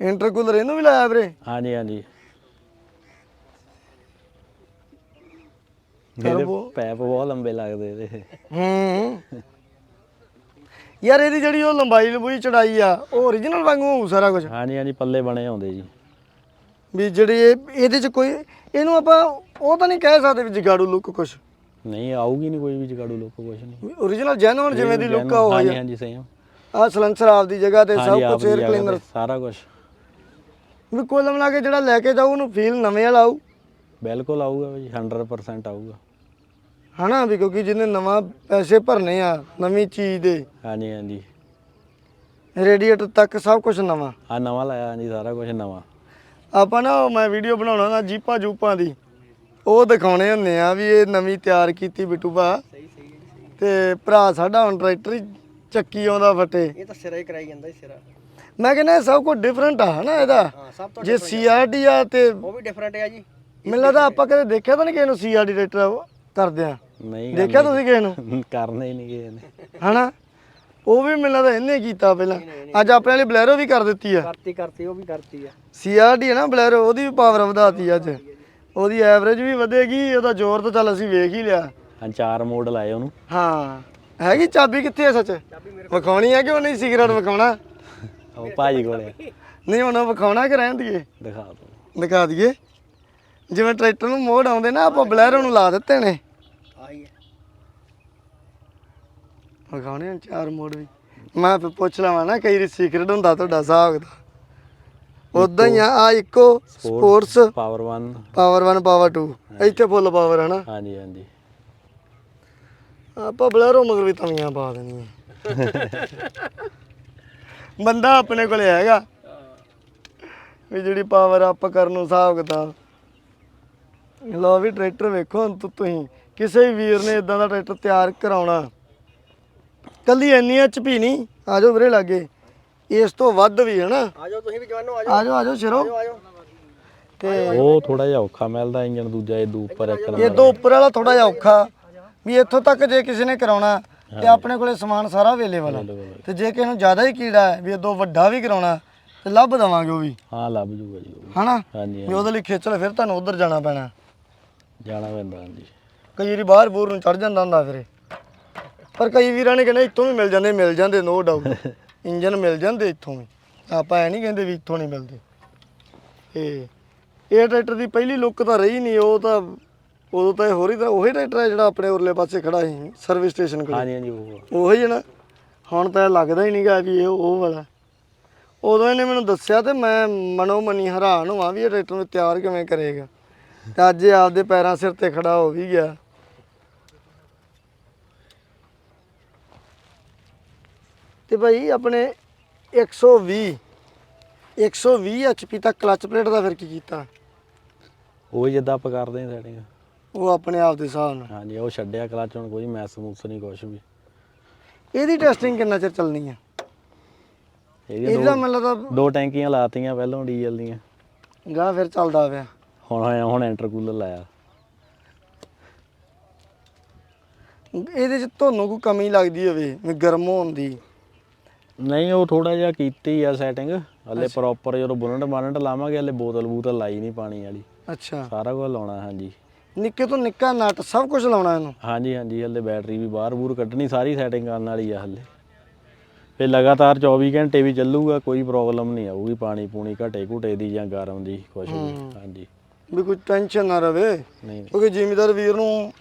ਇੰਟਰਕੂਲਰ ਇਹਨੂੰ ਵੀ ਲਾਇਆ ਵੀਰੇ? ਹਾਂਜੀ ਹਾਂਜੀ? ਇਹਦੇ ਪੈਪ ਬਹੁਤ ਲੰਬੇ ਲੱਗਦੇ ਇਹਦੇ। ਹੂੰ। ਯਾਰ ਇਹਦੀ ਜਿਹੜੀ ਉਹ ਲੰਬਾਈ ਲੰਬੂਈ ਚੜਾਈ ਆ ਉਹ origignal ਵਾਂਗੂ ਹੋਊ ਸਾਰਾ ਕੁਝ ਹਾਂਜੀ ਹਾਂਜੀ ਪੱਲੇ ਬਣੇ ਆਉਂਦੇ ਜੀ। ਵੀ ਜਿਹੜੀ ਇਹ ਇਹਦੇ ਚ ਕੋਈ ਇਹਨੂੰ ਆਪਾਂ ਉਹ ਤਾਂ ਨਹੀਂ ਕਹਿ ਸਕਦੇ ਵੀ ਜਗਾੜੂ ਲੁੱਕ ਕੁਝ ਨਹੀਂ ਆਊਗੀ ਨਹੀਂ ਕੋਈ ਵੀ ਜਗਾੜੂ ਲੋਕ ਕੁਛ ਨਹੀਂ। origignal ਜੈਨੂਨ ਜਿਵੇਂ ਦੀ ਲੁੱਕ ਆ ਉਹ ਹਾਂਜੀ ਹਾਂਜੀ ਸੇਮ ਆ। ਸਲੈਂਸਰ ਆਪਦੀ ਜਗ੍ਹਾ ਤੇ ਸਭ ਕੁਝ 에ਅਰ ਕਲੀਨਰ ਸਾਰਾ ਕੁਝ ਵੀ ਕੁੱਲ ਮਿਲਾ ਕੇ ਜਿਹੜਾ ਲੈ ਕੇ ਜਾਊ ਉਹਨੂੰ ਫੀਲ ਨਵੇਂ ਵਾਲਾ ਆਊ। ਬਿਲਕੁਲ ਆਊਗਾ ਜੀ 100% ਆਊਗਾ। ਹਨਾ ਵੀ ਕਿਉਂਕਿ ਜਿਹਨੇ ਨਵਾਂ ਪੈਸੇ ਭਰਨੇ ਆ ਨਵੀਂ ਚੀਜ਼ ਦੇ। ਹਾਂਜੀ ਹਾਂਜੀ। ਰੇਡੀਏਟਰ ਤੱਕ ਸਭ ਕੁਝ ਨਵਾਂ। ਆ ਨਵਾਂ ਲਾਇਆ ਹਾਂਜੀ ਸਾਰਾ ਕੁਝ ਨਵਾਂ। ਆਪਾਂ ਨਾ ਉਹ ਮੈਂ ਵੀਡੀਓ ਬਣਾਉਣਾ ਨਾ ਜੀਪਾਂ ਜੂਪਾਂ ਦੀ। ਉਹ ਦਿਖਾਉਣੇ ਹੁੰਦੇ ਆ ਵੀ ਇਹ ਨਵੀਂ ਤਿਆਰ ਕੀਤੀ ਬਿੱਟੂ ਭਾ। ਤੇ ਭਰਾ ਸਾਡਾ ਹੁਣ ਟਰੈਕਟਰ ਹੀ ਚੱਕੀ ਆਉਂਦਾ ਫੱਟੇ। ਇਹ ਤਾਂ ਸਿਰਾ ਹੀ ਕਰਾਈ ਜਾਂਦਾ ਸਿਰਾ। ਮੈਂ ਕਹਿੰਦਾ ਇਹ ਸਭ ਕੁਝ ਡਿਫਰੈਂਟ ਆ ਹਨਾ ਇਹਦਾ। ਹਾਂ ਸਭ ਤੋਂ ਜੇ ਸੀਆਰਡੀ ਆ ਤੇ ਉਹ ਵੀ ਡਿਫਰੈਂਟ ਹੈ ਜੀ। ਮੈਨੂੰ ਲੱਗਦਾ ਆਪਾਂ ਕਦੇ ਦੇਖਿਆ ਤਾਂ ਨਹੀਂ ਕਿਸੇ ਨੂੰ ਸੀਆਰਡੀ ਟਰੈਕਟਰ ਕਰਦੇ ਆ। ਨਹੀਂ ਦੇਖਿਆ ਤੁਸੀਂ ਕਿਸੇ ਨੂੰ? *laughs* ਕਰਨੇ ਹੀ ਨਹੀਂ ਗਏ ਨੇ। ਹਨਾ? ਉਹ ਵੀ ਮੈਨੂੰ ਲੱਗਦਾ ਇਹਨੇ ਕੀਤਾ ਪਹਿਲਾਂ। ਅੱਜ ਆਪਣੇ ਵਾਲੀ ਬਲੈਰੋ ਵੀ ਕਰ ਦਿੱਤੀ ਆ। ਕਰਤੀ ਕਰਤੀ ਉਹ ਵੀ ਕਰਤੀ ਆ। ਸੀਆਰਡੀ ਹੈ ਨਾ ਬਲੈਰੋ ਉਹਦੀ ਵੀ ਪਾਵਰ ਵਧਾਤੀ ਅੱਜ। ਉਹਦੀ ਐਵਰੇਜ ਵੀ ਵਧੇਗੀ ਉਹਦਾ ਜ਼ੋਰ ਤਾਂ ਚੱਲ ਅਸੀਂ ਵੇਖ ਹੀ ਲਿਆ। ਹਾਂ ਚਾਰ ਮਾਡਲ ਆਏ ਉਹਨੂੰ। ਹਾਂ। ਹੈਗੀ ਚਾਬੀ ਕਿੱਥੇ ਹੈ ਸੱਚ? ਵਿਖਾਉਣੀ ਹੈ ਕਿ ਉਹ ਨਹੀਂ ਸਿਗਰਟ ਵਿਖਾਉਣਾ? ਉਹ ਭਾਜੀ ਕੋਲੇ ਆ। ਨਹੀਂ ਹੁਣ ਉਹ ਵਿਖਾਉਣਾ ਕਿ ਰਹਿਣ ਦੀਏ ਦਿਖਾ ਦੋ ਦਿਖਾ ਦਈਏ। ਜਿਵੇਂ ਟਰੈਕਟਰ ਨੂੰ ਮੋੜ ਆਉਂਦੇ ਨਾ ਆਪਾਂ ਬਲੈਰੋ ਨੂੰ ਲਾ ਦਿੱਤੇ ਨੇ। ਆਈ ਹੈ। ਵਿਖਾਉਣੇ ਹੁਣ ਚਾਰ ਮੋੜ ਵੀ। ਮੈਂ ਫਿਰ ਪੁੱਛ ਲਵਾਂ ਨਾ ਕਈ ਸੀਕ੍ਰੇਟ ਹੁੰਦਾ ਤੁਹਾਡਾ ਹਿਸਾਬ ਦਾ ਉਦਾਂ ਹੀ ਆ ਆ ਇੱਕੋ ਸਪੋਰਟਸ ਪਾਵਰ 1 ਪਾਵਰ 1 ਪਾਵਰ 2 ਇੱਥੇ ਫੁੱਲ ਪਾਵਰ ਹੈ ਨਾ। ਹਾਂਜੀ ਹਾਂਜੀ। ਆਪਾਂ ਬਲੈਰੋ ਮਗਰ ਵੀ ਤਵੀਆਂ ਪਾ ਦੇਣੀਆਂ। ਬੰਦਾ ਆਪਣੇ ਕੋਲੇ ਹੈਗਾ। ਵੀ ਜਿਹੜੀ ਪਾਵਰ ਅਪ ਕਰਨ ਨੂੰ ਹਿਸਾਬ ਕਿਤਾਬ। ਲੋ ਵੀ ਟਰੈਕਟਰ ਵੇਖੋ ਹੁਣ ਤੁ- ਤੁਸੀਂ। ਕਿਸੇ ਵੀ ਵੀਰ ਨੇ ਇਦਾਂ ਦਾ ਟਰੈਕਟਰ ਤਿਆਰ ਕਰਾਉਣਾ। ਕੱਲੀ ਇੰਨੀ ਐਚਪੀ ਨਹੀਂ ਆਜੋ ਵੀਰੇ ਲਾਗੇ। ਇਸ ਤੋਂ ਵੱਧ ਵੀ ਹੈ ਨਾ। ਆ ਜਾਓ ਤੁਸੀਂ ਵੀ ਜਵਾਨੋ ਆ ਆਜੋ ਆਜੋ ਸ਼ਰੋ। ਤੇ ਉਹ ਥੋੜਾ ਜਿਹਾ ਔਖਾ ਮਿਲਦਾ ਇੰਜਨ ਦੂਜਾ ਇਹ ਦੂ ਉੱਪਰ ਇੱਕ ਇਹ ਨੰਬਰ ਤੋਂ ਉੱਪਰ ਵਾਲਾ ਥੋੜਾ ਜਿਹਾ ਔਖਾ। ਵੀ ਇੱਥੋਂ ਤੱਕ ਜੇ ਕਿਸੇ ਨੇ ਕਰਾਉਣਾ ਤੇ ਆਪਣੇ ਕੋਲੇ ਸਮਾਨ ਸਾਰਾ ਅਵੇਲੇਬਲ ਆ। ਤੇ ਜੇ ਕਿਸੇ ਨੂੰ ਜ਼ਿਆਦਾ ਹੀ ਕੀੜਾ ਹੈ ਵੀ ਇਦੋਂ ਵੱਡਾ ਵੀ ਕਰਾਉਣਾ ਤੇ ਲੱਭ ਦਵਾਂਗੇ ਉਹ ਵੀ। ਹਾਂ ਲੱਭ ਜੂਗਾ ਜੀ। ਹਨਾ? ਹਾਂਜੀ ਵੀ ਉਹਦੇ ਲਈ ਖੇਚਲ ਫਿਰ ਤੁਹਾਨੂੰ ਉਧਰ ਜਾਣਾ ਪੈਣਾ। ਜਾਣਾ ਪੈਂਦਾ ਹਾਂਜੀ। ਕਈ ਵਾਰੀ ਬਾਹਰ ਬੂਰ ਨੂੰ ਚੜ ਜਾਂਦਾ ਹੁੰਦਾ ਫਿਰੇ ਪਰ ਕਈ ਵੀਰਾਂ ਨੇ ਕਹਿੰਦੇ ਇੱਥੋਂ ਵੀ ਮਿਲ ਜਾਂਦੇ ਮਿਲ ਜਾਂਦੇ ਨੋ ਡਾਊਟ ਇੰਜਨ ਮਿਲ ਜਾਂਦੇ ਇੱਥੋਂ ਵੀ। ਆਪਾਂ ਐ ਨਹੀਂ ਕਹਿੰਦੇ ਵੀ ਇੱਥੋਂ ਨਹੀਂ ਮਿਲਦੇ। ਇਹ ਇਹ ਟਰੈਕਟਰ ਦੀ ਪਹਿਲੀ ਲੁੱਕ ਤਾਂ ਰਹੀ ਨਹੀਂ ਉਹ ਤਾਂ ਉਦੋਂ ਤਾਂ ਇਹ ਹੋਰ ਹੀ ਤਰ੍ਹਾਂ ਉਹੀ ਟਰੈਕਟਰ ਹੈ ਜਿਹੜਾ ਆਪਣੇ ਉਰਲੇ ਪਾਸੇ ਖੜਾ ਸੀ ਸਰਵਿਸ ਸਟੇਸ਼ਨ ਕੋਲ। ਹਾਂਜੀ ਹਾਂਜੀ ਉਹ। ਉਹੀ ਹੈ ਨਾ। ਹੁਣ ਤਾਂ ਲੱਗਦਾ ਹੀ ਨਹੀਂਗਾ ਵੀ ਇਹ ਉਹ ਵਾਲਾ। ਉਦੋਂ ਇਹਨੇ ਮੈਨੂੰ ਦੱਸਿਆ ਤੇ ਮੈਂ ਮਨੋ ਮਨੀ ਹੈਰਾਨ ਹੋਵਾਂ ਵੀ ਇਹ ਟਰੈਕਟਰ ਨੂੰ ਤਿਆਰ ਕਿਵੇਂ ਕਰੇਗਾ। ਤੇ ਅੱਜ ਇਹ ਆਪਦੇ ਪੈਰਾਂ ਸਿਰ ਤੇ ਖੜਾ ਹੋ ਵੀ ਗਿਆ। ਤੇ ਭਾਈ ਆਪਣੇ 120 120 ਐਚਪੀ ਤੱਕ ਕਲਚ ਪਲੇਟ ਦਾ ਫਿਰ ਕੀ ਕੀਤਾ? ਉਹ ਜਿੱਦਾਂ ਆਪਾਂ ਕਰਦੇ ਹਾਂ ਸੈਟਿੰਗ ਉਹ ਆਪਣੇ ਆਪ ਦੇ ਹਿਸਾਬ ਨਾਲ। ਹਾਂਜੀ ਉਹ ਛੱਡਿਆ ਕਲਚ ਹੁਣ ਕੋਈ ਮੈਸ ਮੂਸ ਨਹੀਂ ਕੁਛ ਵੀ। ਇਹਦੀ ਟੈਸਟਿੰਗ ਕਿੰਨਾ ਚਿਰ ਚੱਲਣੀ ਆ? ਇਹਦਾ ਮੈਨੂੰ ਲੱਗਦਾ ਦੋ ਟੈਂਕੀਆਂ ਲਾਤੀਆਂ ਪਹਿਲਾਂ ਡੀਜ਼ਲ ਦੀਆਂ। ਗਾਂ ਫਿਰ ਚੱਲਦਾ ਪਿਆ। ਹੁਣ ਹੁਣ ਇੰਟਰਕੂਲਰ ਲਾਇਆ। ਇਹਦੇ ਚ ਤੁਹਾਨੂੰ ਕੋਈ ਕਮੀ ਲੱਗਦੀ ਹੋਵੇ ਗਰਮ ਹੋਣ ਦੀ? ਨਹੀਂ ਉਹ ਥੋੜਾ ਜਿਹਾ ਕੀਤੀ ਆ ਸੈਟਿੰਗ ਹਲੇ ਪ੍ਰੋਪਰ ਜਦੋਂ ਬੁਨਟ ਬਾਨਟ ਲਾਵਾਂਗੇ ਹਲੇ ਬੋਤਲ ਬੂਤਲ ਲਾਈ ਨਹੀਂ ਪਾਣੀ ਵਾਲੀ। ਅੱਛਾ। ਸਾਰਾ ਕੁਝ ਲਾਉਣਾ ਹਾਂਜੀ। ਨਿੱਕੇ ਤੋਂ ਨਿੱਕਾ ਨਟ ਸਭ ਕੁਝ ਲਾਉਣਾ ਇਹਨੂੰ? ਹਾਂਜੀ ਹਾਂਜੀ ਹਲੇ ਬੈਟਰੀ ਵੀ ਬਾਹਰ ਬੂਰ ਕੱਢਣੀ ਸਾਰੀ ਸੈਟਿੰਗ ਕਰਨ ਵਾਲੀ ਆ ਹਲੇ। ਫੇ ਲਗਾਤਾਰ 24 ਘੰਟੇ ਵੀ ਚੱਲੂਗਾ ਕੋਈ ਪ੍ਰੋਬਲਮ ਨਹੀਂ ਆਊਗੀ ਪਾਣੀ ਪੂਣੀ ਘਟੇ ਘੁਟੇ ਦੀ ਜਾਂ ਗਰਮ ਦੀ ਕੁਛ ਵੀ ਹਾਂਜੀ। ਵੀ ਕੋਈ ਟੈਨਸ਼ਨ ਨਾ ਰਵੇ। ਨਹੀਂ। ਕਿਉਂਕਿ ਜ਼ਿਮੀਦਾਰ ਵੀਰ ਨੂੰ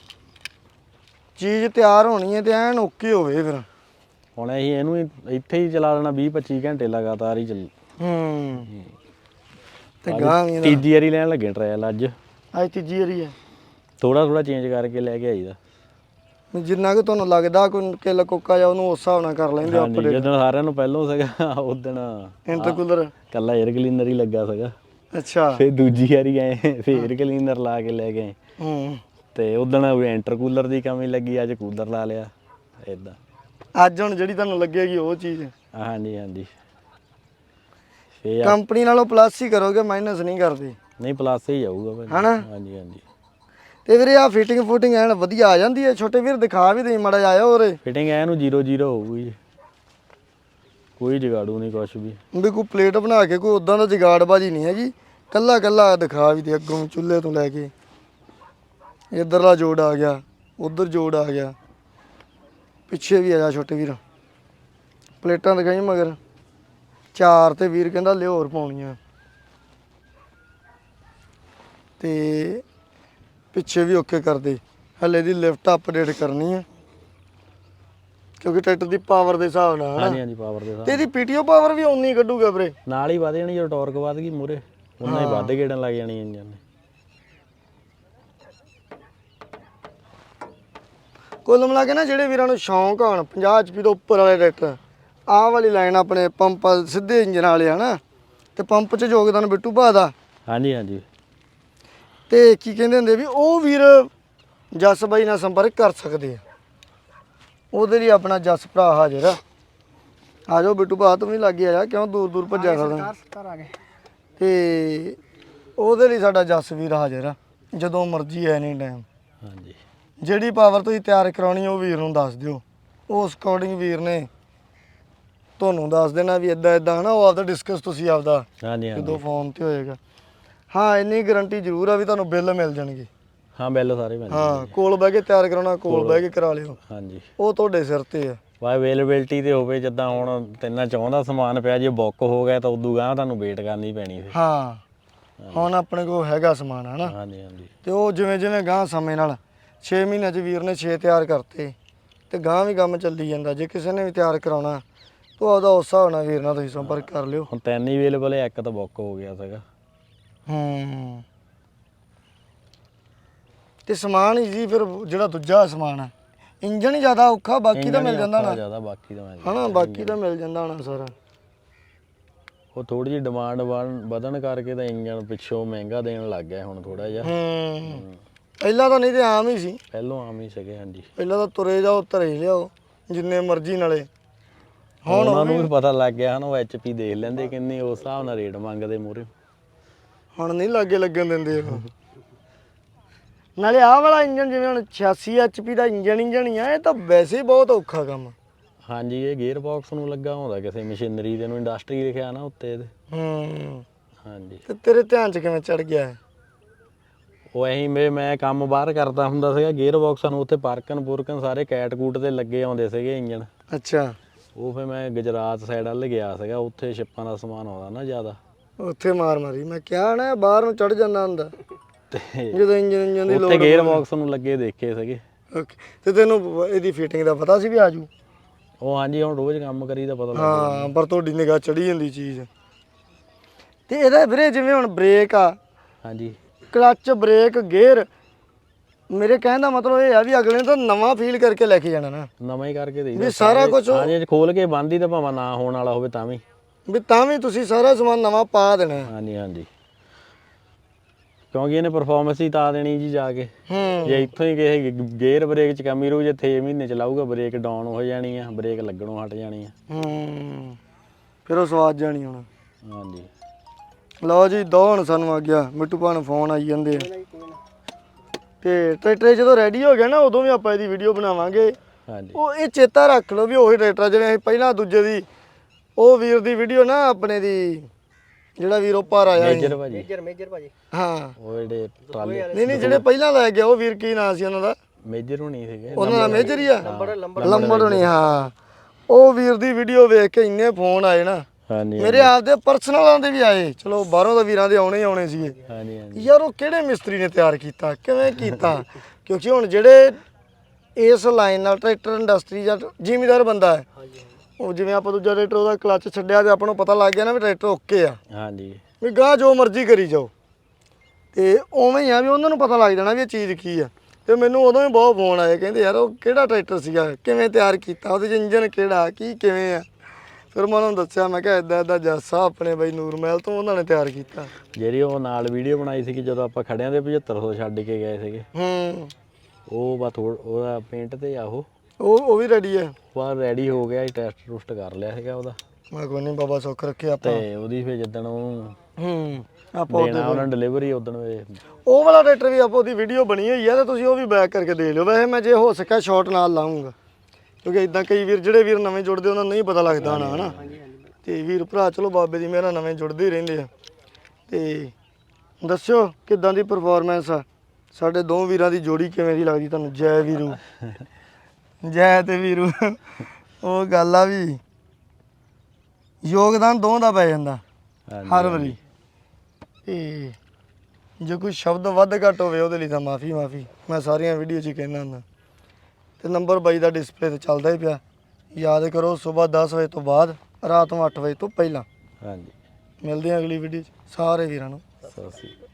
ਚੀਜ਼ ਤਿਆਰ ਹੋਣੀ ਹੈ ਤੇ ਐਨ ਓਕੇ ਹੋਵੇ ਫਿਰ। ਹੁਣ ਅਸੀਂ ਇਹਨੂੰ ਹੀ- ਇੱਥੇ ਹੀ ਚਲਾ ਲੈਣਾ 20 25 ਘੰਟੇ ਲਗਾਤਾਰ ਹੀ ਚੱਲ। ਹੂੰ। ਤੇ ਗਾਂ ਵੀ ਇਹਦਾ ਤੀਜੀ ਵਾਰੀ ਲੈਣ ਲੱਗੇ ਟ੍ਰਾਇਲ ਅੱਜ। ਅੱਜ ਤੀਜੀ ਵਾਰੀ ਹੈ ਥੋੜਾ ਥੋੜਾ ਚੇਂਜ ਕਰਕੇ ਲੈ ਕੇ ਆਈਦਾ ਵੀ ਜਿੰਨਾ ਕਿ ਤੁਹਾਨੂੰ ਲੱਗਦਾ ਕੋਈ ਕਿੱਲ ਕੋਕਾ ਜਾਂ ਉਹਨੂੰ ਉਸ ਹਿਸਾਬ ਨਾਲ ਕਰ ਲੈਂਦੇ ਹਾਂਜੀ ਆਪਰੇਟ ਜਦੋਂ ਸਾਰਿਆਂ ਨੂੰ ਪਹਿਲੋਂ ਸੀਗਾ ਉਦੋਂ ਇੰਟਰਕੂਲਰ ਕੱਲਾ 에ਅਰ ਕਲੀਨਰ ਹੀ ਲੱਗਾ ਸੀਗਾ। ਅੱਛਾ। ਫੇ ਦੂਜੀ ਵਾਰੀ ਆਏ ਫੇ 에ਅਰ ਕਲੀਨਰ ਲਾ ਕੇ ਲੈ ਗਏ ਹੂੰ। ਤੇ ਉਦੋਂ ਇੰਟਰਕੂਲਰ ਦੀ ਕਮੀ ਲੱਗੀ ਅੱਜ ਕੂਲਰ ਲਾ ਲਿਆ ਇਦਾਂ ਅੱਜ ਹੁਣ ਜਿਹੜੀ ਤੁਹਾਨੂੰ ਲੱਗੇਗੀ ਉਹ ਚੀਜ਼। ਹਾਂਜੀ ਹਾਂਜੀ। ਫੇ ਕੰਪਨੀ ਨਾਲੋਂ ਪਲੱਸ ਹੀ ਕਰੋਗੇ ਮਾਈਨਸ ਨਹੀਂ ਕਰਦੇ। ਨਹੀਂ ਪਲੱਸ ਹੀ ਜਾਊਗਾ ਭਾਜੀ। ਹਨਾ? ਹਾਂਜੀ ਹਾਂਜੀ। ਤੇ ਵੀਰੇ ਆ ਫਿਟਿੰਗ ਫੂਟਿੰਗ ਐਨ ਵਧੀਆ ਆ ਜਾਂਦੀ ਹੈ ਛੋਟੇ ਵੀਰ ਦਿਖਾ ਵੀ ਦੇ ਮੜਾ ਆਇਆ ਹੋਰੇ ਫਿਟਿੰਗ ਐ ਨੂੰ 0 0 ਹੋਊਗੀ ਜੀ। ਕੋਈ ਜਗਾੜੂ ਨਹੀਂ ਕੁਛ ਵੀ। ਵੀ ਕੋਈ ਪਲੇਟ ਬਣਾ ਕੇ ਕੋਈ ਉਦਾਂ ਦਾ ਜਗਾੜਬਾਜੀ ਨਹੀਂ ਹੈਗੀ। ਕੱਲਾ ਕੱਲਾ ਦਿਖਾ ਵੀ ਦੇ ਅੱਗੋਂ ਚੁੱਲ੍ਹੇ ਤੋਂ ਲੈ ਕੇ। ਇਧਰਲਾ ਜੋੜ ਆ ਗਿਆ ਉਧਰ ਜੋੜ ਆ ਗਿਆ। ਪਿੱਛੇ ਵੀ ਆ ਜਾ ਛੋਟੇ ਵੀਰ। ਪਲੇਟਾਂ ਦਿਖਾਈ ਮਗਰ। ਚਾਰ ਤੇ ਵੀਰ ਕਹਿੰਦਾ ਲਿਓ ਹੋਰ ਪਾਉਣੀਆਂ। ਤੇ ਪਿੱਛੇ ਵੀ ਓਕੇ ਕਰਦੇ। ਹਲੇ ਦੀ ਲਿਫਟ ਅਪਡੇਟ ਕਰਨੀ ਹੈ ਕਿਉਂਕਿ ਟਰੈਕਟਰ ਦੀ ਪਾਵਰ ਦੇ ਹਿਸਾਬ ਨਾਲ ਹਨਾ। ਹਾਂਜੀ ਹਾਂਜੀ ਪਾਵਰ ਦੇ ਹਿਸਾਬ ਤੇ ਇਹਦੀ ਪੀਟੀਓ ਪਾਵਰ ਵੀ ਉਨੀ ਕੱਢੂਗਾ ਵੀਰੇ। ਨਾਲ ਹੀ ਵਧ ਜਾਣੀ ਜਦੋਂ ਟਾਰਕ ਵਧ ਗਈ ਮੂਰੇ ਉਹਨਾਂ ਹੀ ਵੱਧ ਗੇੜਨ ਲੱਗ ਜਾਣੀ ਇੰਜਨ ਨੇ। ਕੁੱਲ ਮਿਲਾ ਕੇ ਨਾ ਜਿਹੜੇ ਵੀਰਾਂ ਨੂੰ ਸ਼ੌਂਕ ਹੋਣ 50 HP ਤੋਂ ਉੱਪਰ ਵਾਲੇ ਟਰੈਕਟਰ ਆਹ ਵਾਲੀ ਲਾਈਨ ਆਪਣੇ ਪੰਪ ਸਿੱਧੇ ਇੰਜਨ ਵਾਲੇ ਹਨਾ ਤੇ ਪੰਪ 'ਚ ਯੋਗਦਾਨ ਬਿੱਟੂ ਭਾ ਦਾ। ਹਾਂਜੀ ਹਾਂਜੀ। ਤੇ ਕੀ ਕਹਿੰਦੇ ਹੁੰਦੇ ਵੀ ਉਹ ਵੀਰ ਜਸ ਬਾਈ ਨਾਲ ਸੰਪਰਕ ਕਰ ਸਕਦੇ ਆ। ਉਹਦੇ ਲਈ ਆਪਣਾ ਜਸ ਭਰਾ ਹਾਜ਼ਰ ਆ। ਆ ਜਾਓ ਬਿੱਟੂ ਭਾ ਤੂੰ ਵੀ ਲੱਗੇ ਆ ਜਾ ਕਿਉਂ ਦੂਰ ਦੂਰ ਭੱਜਿਆ ਕਰਦਾ ਤੇ ਉਹਦੇ ਲਈ ਸਾਡਾ ਜਸ ਵੀਰ ਹਾਜ਼ਰ ਆ ਜਦੋਂ ਮਰਜ਼ੀ ਐਨੀ ਟਾਈਮ ਹਾਂਜੀ। ਜਿਹੜੀ ਪਾਵਰ ਤੁਸੀਂ ਤਿਆਰ ਕਰਾਉਣੀ ਉਹ ਵੀਰ ਨੂੰ ਦੱਸ ਦਿਓ। ਉਸ ਅਕੋਰਡਿੰਗ ਵੀਰ ਨੇ ਤੁਹਾਨੂੰ ਦੱਸ ਦੇਣਾ ਵੀ ਇਦਾਂ ਇਦਾਂ ਹਨਾ? ਉਹ ਆਪਦਾ ਡਿਸਕਸ ਤੁਸੀਂ ਆਪਦਾ ਹਾਂਜੀ ਹਾਂਜੀ। ਜਦੋਂ ਫੋਨ ਤੇ ਹੋਏਗਾ। ਹਾਂ ਇੰਨੀ ਗਾਰੰਟੀ ਜ਼ਰੂਰ ਆ ਵੀ ਤੁਹਾਨੂੰ ਬਿੱਲ ਮਿਲ ਜਾਣਗੇ। ਹਾਂ ਬਿੱਲ ਸਾਰੇ ਮਿਲ ਹਾਂ ਕੋਲ ਬਹਿ ਕੇ ਤਿਆਰ ਕਰਾਉਣਾ ਕੋਲ ਬਹਿ ਕੇ ਕਰਾ ਲਿਓ। ਹਾਂਜੀ। ਉਹ ਤੁਹਾਡੇ ਸਿਰ ਤੇ ਆ। ਵਾ ਅਵੇਲੇਬਿਲਟੀ ਤੇ ਹੋਵੇ ਜਿੱਦਾਂ ਹੁਣ ਤਿੰਨਾਂ ਚਾਹੁੰਦਾ ਸਮਾਨ ਪਿਆ ਜੇ ਬੁੱਕ ਹੋ ਗਿਆ ਤਾਂ ਉਦੋਂ ਗਾਂ ਤੁਹਾਨੂੰ ਵੇਟ ਕਰਨੀ ਪੈਣੀ ਸੀ ਹਾਂ। ਹੁਣ ਆਪਣੇ ਕੋਲ ਹੈਗਾ ਸਮਾਨ ਹਨਾ? ਹਾਂਜੀ ਹਾਂਜੀ। ਤੇ ਉਹ ਜਿਵੇਂ ਜਿਵੇਂ ਗਾਂ ਸਮੇਂ ਨਾਲ 6 ਮਹੀਨਿਆਂ ਚ ਵੀਰ ਨੇ 6 ਤਿਆਰ ਕਰਤੇ ਤੇ ਗਾਂ ਵੀ ਕੰਮ ਚੱਲੀ ਜਾਂਦਾ ਜੇ ਕਿਸੇ ਨੇ ਵੀ ਤਿਆਰ ਕਰਾਉਣਾ ਤਾਂ ਉਹਦਾ ਉਸ ਹਿਸਾਬ ਨਾਲ ਵੀਰ ਨਾਲ ਤੁਸੀਂ ਸੰਪਰਕ ਕਰ ਲਿਓ। ਹੁਣ ਤਿੰਨ ਹੀ ਅਵੇਲੇਬਲ ਹੈ ਇੱਕ ਤਾਂ ਬੁੱਕ ਹੋ ਗਿਆ ਸੀਗਾ। ਹੂੰ। ਤੇ ਸਮਾਨ ਹੀ ਜੀ ਫਿਰ ਜਿਹੜਾ ਦੂਜਾ ਸਮਾਨ ਹੈ ਇੰਜਨ ਹੀ ਜ਼ਿਆਦਾ ਔਖਾ ਬਾਕੀ ਤਾਂ ਮਿਲ ਜਾਂਦਾ ਨਾ। ਜ਼ਿਆਦਾ ਬਾਕੀ ਤਾਂ ਮਿਲ ਹਨਾ ਬਾਕੀ ਤਾਂ ਮਿਲ ਜਾਂਦਾ ਹੋਣਾ ਸਾਰਾ। ਉਹ ਥੋੜੀ ਜਿਹੀ ਡਿਮਾਂਡ ਵਧਣ ਕਰਕੇ ਤਾਂ ਇੰਜਨ ਪਿੱਛੋਂ ਮਹਿੰਗਾ ਦੇਣ ਲੱਗ ਗਿਆ ਹੁਣ ਥੋੜਾ ਜਿਹਾ। ਹੂੰ। ਪਹਿਲਾਂ ਤਾਂ ਨਹੀਂ ਤੇ ਆਮ ਹੀ ਸੀ। ਪਹਿਲੋਂ ਆਮ ਹੀ ਸੀਗੇ ਹਾਂਜੀ। ਪਹਿਲਾਂ ਤਾਂ ਤੁਰੇ ਜਾਓ ਧਰੇ ਲਿਆਓ ਜਿੰਨੇ ਮਰਜ਼ੀ ਨਾਲੇ। ਹੁਣ ਉਹਨਾਂ ਨੂੰ ਵੀ ਪਤਾ ਲੱਗ ਗਿਆ ਹਨ ਉਹ ਐਚਪੀ ਦੇਖ ਲੈਂਦੇ ਕਿੰਨੀ ਉਸ ਹਿਸਾਬ ਨਾਲ ਰੇਟ ਮੰਗਦੇ ਮੂਰੇ ਹੁਣ ਨਹੀਂ ਲਾਗੇ ਲੱਗਣ ਦਿੰਦੇ ਉਹ। ਨਾਲੇ ਆਹ ਵਾਲਾ ਇੰਜਨ ਜਿਵੇਂ ਹੁਣ 86 HP ਦਾ ਇੰਜਨ ਇੰਜਨ ਹੀ ਆ ਇਹ ਤਾਂ ਵੈਸੇ ਹੀ ਬਹੁਤ ਔਖਾ ਕੰਮ। ਹਾਂਜੀ ਇਹ ਗੇਅਰ ਬਾਕਸ ਨੂੰ ਲੱਗਾ ਹੁੰਦਾ ਕਿਸੇ ਮਸ਼ੀਨਰੀ ਦੇ ਨੂੰ ਇੰਡਸਟਰੀ ਲਿਖਿਆ ਨਾ ਉੱਤੇ ਇਹਦੇ ਹੂੰ। ਹਾਂਜੀ। ਤੇ ਤੇਰੇ ਧਿਆਨ 'ਚ ਕਿਵੇਂ ਚੜ ਗਿਆ ਇਹ? ਉਹ ਐਂ ਮੈਂ ਮੈਂ ਕੰਮ ਬਾਹਰ ਕਰਦਾ ਹੁੰਦਾ ਸੀਗਾ ਗੇਅਰ ਬਾਕਸਾਂ ਨੂੰ ਉੱਥੇ ਪਾਰਕਨ ਪੁਰਕਨ ਸਾਰੇ ਕੈਟ ਕੂਟ ਤੇ ਲੱਗੇ ਆਉਂਦੇ ਸੀਗੇ ਇੰਜਨ ਅੱਛਾ। ਉਹ ਫਿਰ ਮੈਂ ਗੁਜਰਾਤ ਸਾਈਡ ਵੱਲ ਗਿਆ ਸੀਗਾ ਉੱਥੇ ਸ਼ਿਪਾਂ ਦਾ ਸਮਾਨ ਆਉਂਦਾ ਨਾ ਜ਼ਿਆਦਾ। ਉੱਥੇ ਮਾਰ ਮਾਰੀ ਮੈਂ ਕਿਹਾ ਨਾ ਬਾਹਰ ਨੂੰ ਚੜ ਜਾਂਦਾ ਹੁੰਦਾ। ਤੇ ਜਦੋਂ ਇੰਜਨ ਇੰਜਨ ਦੀ ਲੋੜ ਉੱਥੇ ਗੇਅਰ ਬਾਕਸ ਨੂੰ ਲੱਗੇ ਦੇਖੇ ਸੀਗੇ। ਓਕੇ ਤੇ ਤੈਨੂੰ ਇਹਦੀ ਫਿਟਿੰਗ ਦਾ ਪਤਾ ਸੀ ਵੀ ਆਜੂ? ਉਹ ਹਾਂਜੀ ਹੁਣ ਰੋਜ਼ ਕੰਮ ਕਰੀਦਾ ਪਤਾ ਲੱਗ ਹਾਂ ਪਰ ਤੁਹਾਡੀ ਨਿਗਾਹ ਚੜੀ ਜਾਂਦੀ ਚੀਜ਼। ਤੇ ਇਹਦਾ ਵੀਰੇ ਜਿਵੇਂ ਹੁਣ ਬ੍ਰੇਕ ਆ ਹਾਂਜੀ। Clutch brake gear. ਮੇਰੇ ਕਹਿਣ ਦਾ ਮਤਲਬ ਇਹ ਆ ਵੀ ਅਗਲੇ ਨੇ ਤਾਂ ਨਵਾਂ ਫੀਲ ਕਰਕੇ ਲੈ ਕੇ ਜਾਣਾ ਨਾ। ਨਵਾਂ ਹੀ ਕਰਕੇ ਦੇਈਦਾ ਵੀ ਸਾਰਾ ਕੁਝ ਹਾਂਜੀ ਖੋਲ ਕੇ ਬੰਦੀ ਤਾਂ ਭਾਵੇਂ ਨਾ ਹੋਣ ਵਾਲਾ ਹੋਵੇ ਤਾਂ ਵੀ। ਵੀ ਤਾਂ ਵੀ ਤੁਸੀਂ ਸਾਰਾ ਸਮਾਨ ਨਵਾਂ ਪਾ ਦੇਣਾ। ਹੈ। ਹਾਂਜੀ ਹਾਂਜੀ। ਕਿਉਂਕਿ ਇਹਨੇ ਪਰਫਾਰਮੈਂਸ ਹੀ ਤਾਂ ਦੇਣੀ ਜੀ ਜਾ ਕੇ। ਹੂੰ। ਜੇ ਇੱਥੋਂ ਹੀ ਕਿਸੇ ਗੇਅਰ ਬ੍ਰੇਕ ਚ ਕਮੀ ਰਹੂ ਜੇ 6 ਮਹੀਨੇ ਚਲਾਊਗਾ ਬ੍ਰੇਕ ਡਾਊਨ ਹੋ ਜਾਣੀ ਆ ਬ੍ਰੇਕ ਲੱਗਣੋਂ ਹਟ ਜਾਣੀ ਆ। ਹੂੰ। ਫਿਰ ਉਹ ਸਵਾਦ ਜਾਣੀ ਹੁਣ। ਹਾਂਜੀ। ਲਓ ਜੀ ਦੋ ਹੁਣ ਸਾਨੂੰ ਆ ਗਿਆ। ਮਿੱਟੂ ਭਾਣ ਫੋਨ ਆਈ ਜਾਂਦੇ ਆ। ਤੇ ਟਰੈਕਟਰ ਜਦੋਂ ਰੈਡੀ ਹੋ ਗਿਆ ਨਾ ਉਦੋਂ ਵੀ ਆਪਾਂ ਇਹਦੀ ਵੀਡੀਓ ਬਣਾਵਾਂਗੇ। ਹਾਂਜੀ। ਉਹ ਇਹ ਚੇਤਾ ਰੱਖ ਲਓ ਵੀ ਉਹੀ ਟਰੈਕਟਰ ਜਿਵੇਂ ਅਸੀਂ ਪਹਿਲਾਂ ਦੂਜੇ ਦੀ ਉਹ ਵੀਰ ਦੀ ਵੀਡੀਓ ਨਾ ਆਪਣੇ ਦੀ ਜਿਹੜਾ ਵੀਰ ਉਹ ਪਰ ਆਇਆ ਸੀ। ਮੇਜਰ ਭਾਜੀ ਮੇਜਰ ਮੇਜਰ ਭਾਜੀ ਹਾਂ। ਉਹ ਜਿਹੜੇ ਟਰਾਲੇ ਨਹੀਂ ਨਹੀਂ ਜਿਹੜੇ ਪਹਿਲਾਂ ਲੈ ਗਿਆ ਉਹ ਵੀਰ ਕੀ ਨਾਂ ਸੀ ਉਹਨਾਂ ਦਾ? ਮੇਜਰ ਹੋਣੀ ਸੀਗੇ। ਉਹਨਾਂ ਦਾ ਮੇਜਰ ਹੀ ਆ? ਲੰਬੜ ਲੰਬੜ ਲੰਬੜ ਹੋਣੀ ਹਾਂ। ਉਹ ਵੀਰ ਦੀ ਵੀਡੀਓ ਵੇਖ ਕੇ ਇੰਨੇ ਫੋਨ ਆਏ ਨਾ। ਹਾਂਜੀ ਮੇਰੇ ਆਪਦੇ ਪਰਸਨਲਾਂ ਦੇ ਵੀ ਆਏ। ਚਲੋ ਬਾਹਰੋਂ ਦਾ ਵੀਰਾਂ ਦੇ ਆਉਣੇ ਹੀ ਆਉਣੇ ਸੀਗੇ। ਹਾਂਜੀ ਹਾਂਜੀ। ਯਾਰ ਉਹ ਕਿਹੜੇ ਮਿਸਤਰੀ ਨੇ ਤਿਆਰ ਕੀਤਾ? ਕਿਵੇਂ ਕੀਤਾ? ਕਿਉਂਕਿ ਹੁਣ ਜਿਹੜੇ ਇਸ ਲਾਈਨ ਨਾਲ ਟਰੈਕਟਰ ਇੰਡਸਟਰੀ ਜਾਂ ਜ਼ਿਮੀਦਾਰ ਬੰਦਾ ਹੈ ਉਹ ਜਿਵੇਂ ਆਪਾਂ ਦੂਜਾ ਟਰੈਕਟਰ ਉਹਦਾ ਕਲੱਚ ਛੱਡਿਆ ਤੇ ਆਪਾਂ ਨੂੰ ਪਤਾ ਲੱਗ ਗਿਆ ਨਾ ਵੀ ਟਰੈਕਟਰ ਓਕੇ ਆ। ਹਾਂਜੀ। ਵੀ ਗਾਂ ਜੋ ਮਰਜ਼ੀ ਕਰੀ ਜਾਓ। ਤੇ ਉਵੇਂ ਹੀ ਆ ਵੀ ਉਹਨਾਂ ਨੂੰ ਪਤਾ ਲੱਗ ਜਾਣਾ ਵੀ ਇਹ ਚੀਜ਼ ਕੀ ਆ। ਤੇ ਮੈਨੂੰ ਉਦੋਂ ਹੀ ਬਹੁਤ ਫੋਨ ਆਏ ਕਹਿੰਦੇ ਯਾਰ ਉਹ ਕਿਹੜਾ ਟਰੈਕਟਰ ਸੀਗਾ? ਕਿਵੇਂ ਤਿਆਰ ਕੀਤਾ? ਉਹਦੇ ਇੰਜਨ ਕਿਹੜਾ? ਕੀ ਕਿਵੇਂ ਆ? ਫਿਰ ਮੈਂ ਉਹਨਾਂ ਨੂੰ ਦੱਸਿਆ ਮੈਂ ਕਿਹਾ ਇਦਾਂ ਇਦਾਂ ਜੱਸਾ ਆਪਣੇ ਬਈ ਨੂਰ ਮਹਿਲ ਤੋਂ ਉਹਨਾਂ ਨੇ ਤਿਆਰ ਕੀਤਾ। ਜਿਹੜੀ ਉਹ ਨਾਲ ਵੀਡੀਓ ਬਣਾਈ ਸੀ ਕਿ ਜਦੋਂ ਆਪਾਂ ਖੜਿਆਂ ਦੇ 7500 ਛੱਡ ਕੇ ਗਏ ਸੀਗੇ। ਹੂੰ। ਉਹ ਬਾ ਥੋੜ ਉਹਦਾ ਪੇਂਟ ਤੇ ਆ ਉਹ। ਉਹ ਉਹ ਵੀ ਰੈਡੀ ਹੈ ਬਾਹਰ ਰੈਡੀ ਹੋ ਗਿਆ ਟੈਸਟ ਟੁਸਟ ਕਰ ਲਿਆ ਸੀਗਾ ਉਹਦਾ। ਮੈਂ ਕੋਈ ਨਹੀਂ ਬਾਬਾ ਸੁੱਖ ਰੱਖੇ ਆਪਾਂ। ਤੇ ਉਹਦੀ ਫਿਰ ਜਿੱਦਣ ਉਹ ਹੂੰ ਆਪਾਂ ਦੇਣਾ ਉਹਨਾਂ ਡਿਲੀਵਰੀ ਉਦਣ ਵੇ ਉਹ ਵਾਲਾ ਟਰੈਕਟਰ ਵੀ ਆਪਾਂ ਉਹਦੀ ਵੀਡੀਓ ਬਣੀ ਹੋਈ ਆ ਤੇ ਤੁਸੀਂ ਉਹ ਵੀ ਬੈਕ ਕਰਕੇ ਦੇਖ ਲਿਓ। ਵੈਸੇ ਮੈਂ ਜੇ ਹੋ ਸਕਿਆ ਸ਼ਾਰਟ ਨਾਲ ਲਾਉਂਗਾ। ਕਿਉਂਕਿ ਇਦਾਂ ਕਈ ਵੀਰ ਜਿਹੜੇ ਵੀਰ ਨਵੇਂ ਜੁੜਦੇ ਉਹਨਾਂ ਨੂੰ ਨਹੀਂ ਪਤਾ ਲੱਗਦਾ ਹਨਾ? ਹਨਾ ਤੇ ਵੀਰ ਭਰਾ ਚਲੋ ਬਾਬੇ ਦੀ ਮੇਰਾ ਨਵੇਂ ਜੁੜਦੇ ਹੀ ਰਹਿੰਦੇ ਆ। ਤੇ ਦੱਸਿਓ ਕਿਦਾਂ ਦੀ ਪਰਫਾਰਮੈਂਸ ਆ? ਸਾਡੇ ਦੋ ਵੀਰਾਂ ਦੀ ਜੋੜੀ ਕਿਵੇਂ ਦੀ ਲੱਗਦੀ ਤੁਹਾਨੂੰ? ਜੈ ਵੀਰੂ। *laughs* ਜੈ ਤੇ ਵੀਰੂ। ਉਹ ਗੱਲ ਆ ਵੀ ਯੋਗਦਾਨ ਦੋਵਾਂ ਦਾ ਪੈ ਜਾਂਦਾ ਹਰ ਵਾਰੀ। ਤੇ ਜੇ ਕੋਈ ਸ਼ਬਦ ਵੱਧ ਘੱਟ ਹੋਵੇ ਉਹਦੇ ਲਈ ਤਾਂ ਮਾਫੀ ਮਾਫੀ। ਮੈਂ ਸਾਰੀਆਂ ਵੀਡੀਓ 'ਚ ਹੀ ਕਹਿੰਦਾ ਹੁੰਦਾ। ਤੇ ਨੰਬਰ ਬਾਈ ਦਾ ਡਿਸਪਲੇ ਤੇ ਚੱਲਦਾ ਹੀ ਪਿਆ। ਯਾਦ ਕਰੋ ਸਵੇਰ 10 ਵਜੇ ਤੋਂ ਬਾਅਦ ਰਾਤ ਨੂੰ 8 ਵਜੇ ਤੋਂ ਪਹਿਲਾਂ। ਹਾਂਜੀ। ਮਿਲਦੇ ਹਾਂ ਅਗਲੀ ਵੀਡੀਓ 'ਚ। ਸਾਰੇ ਵੀਰਾਂ ਨੂੰ। ਸਤਿ ਸ਼੍ਰੀ ਅਕਾਲ।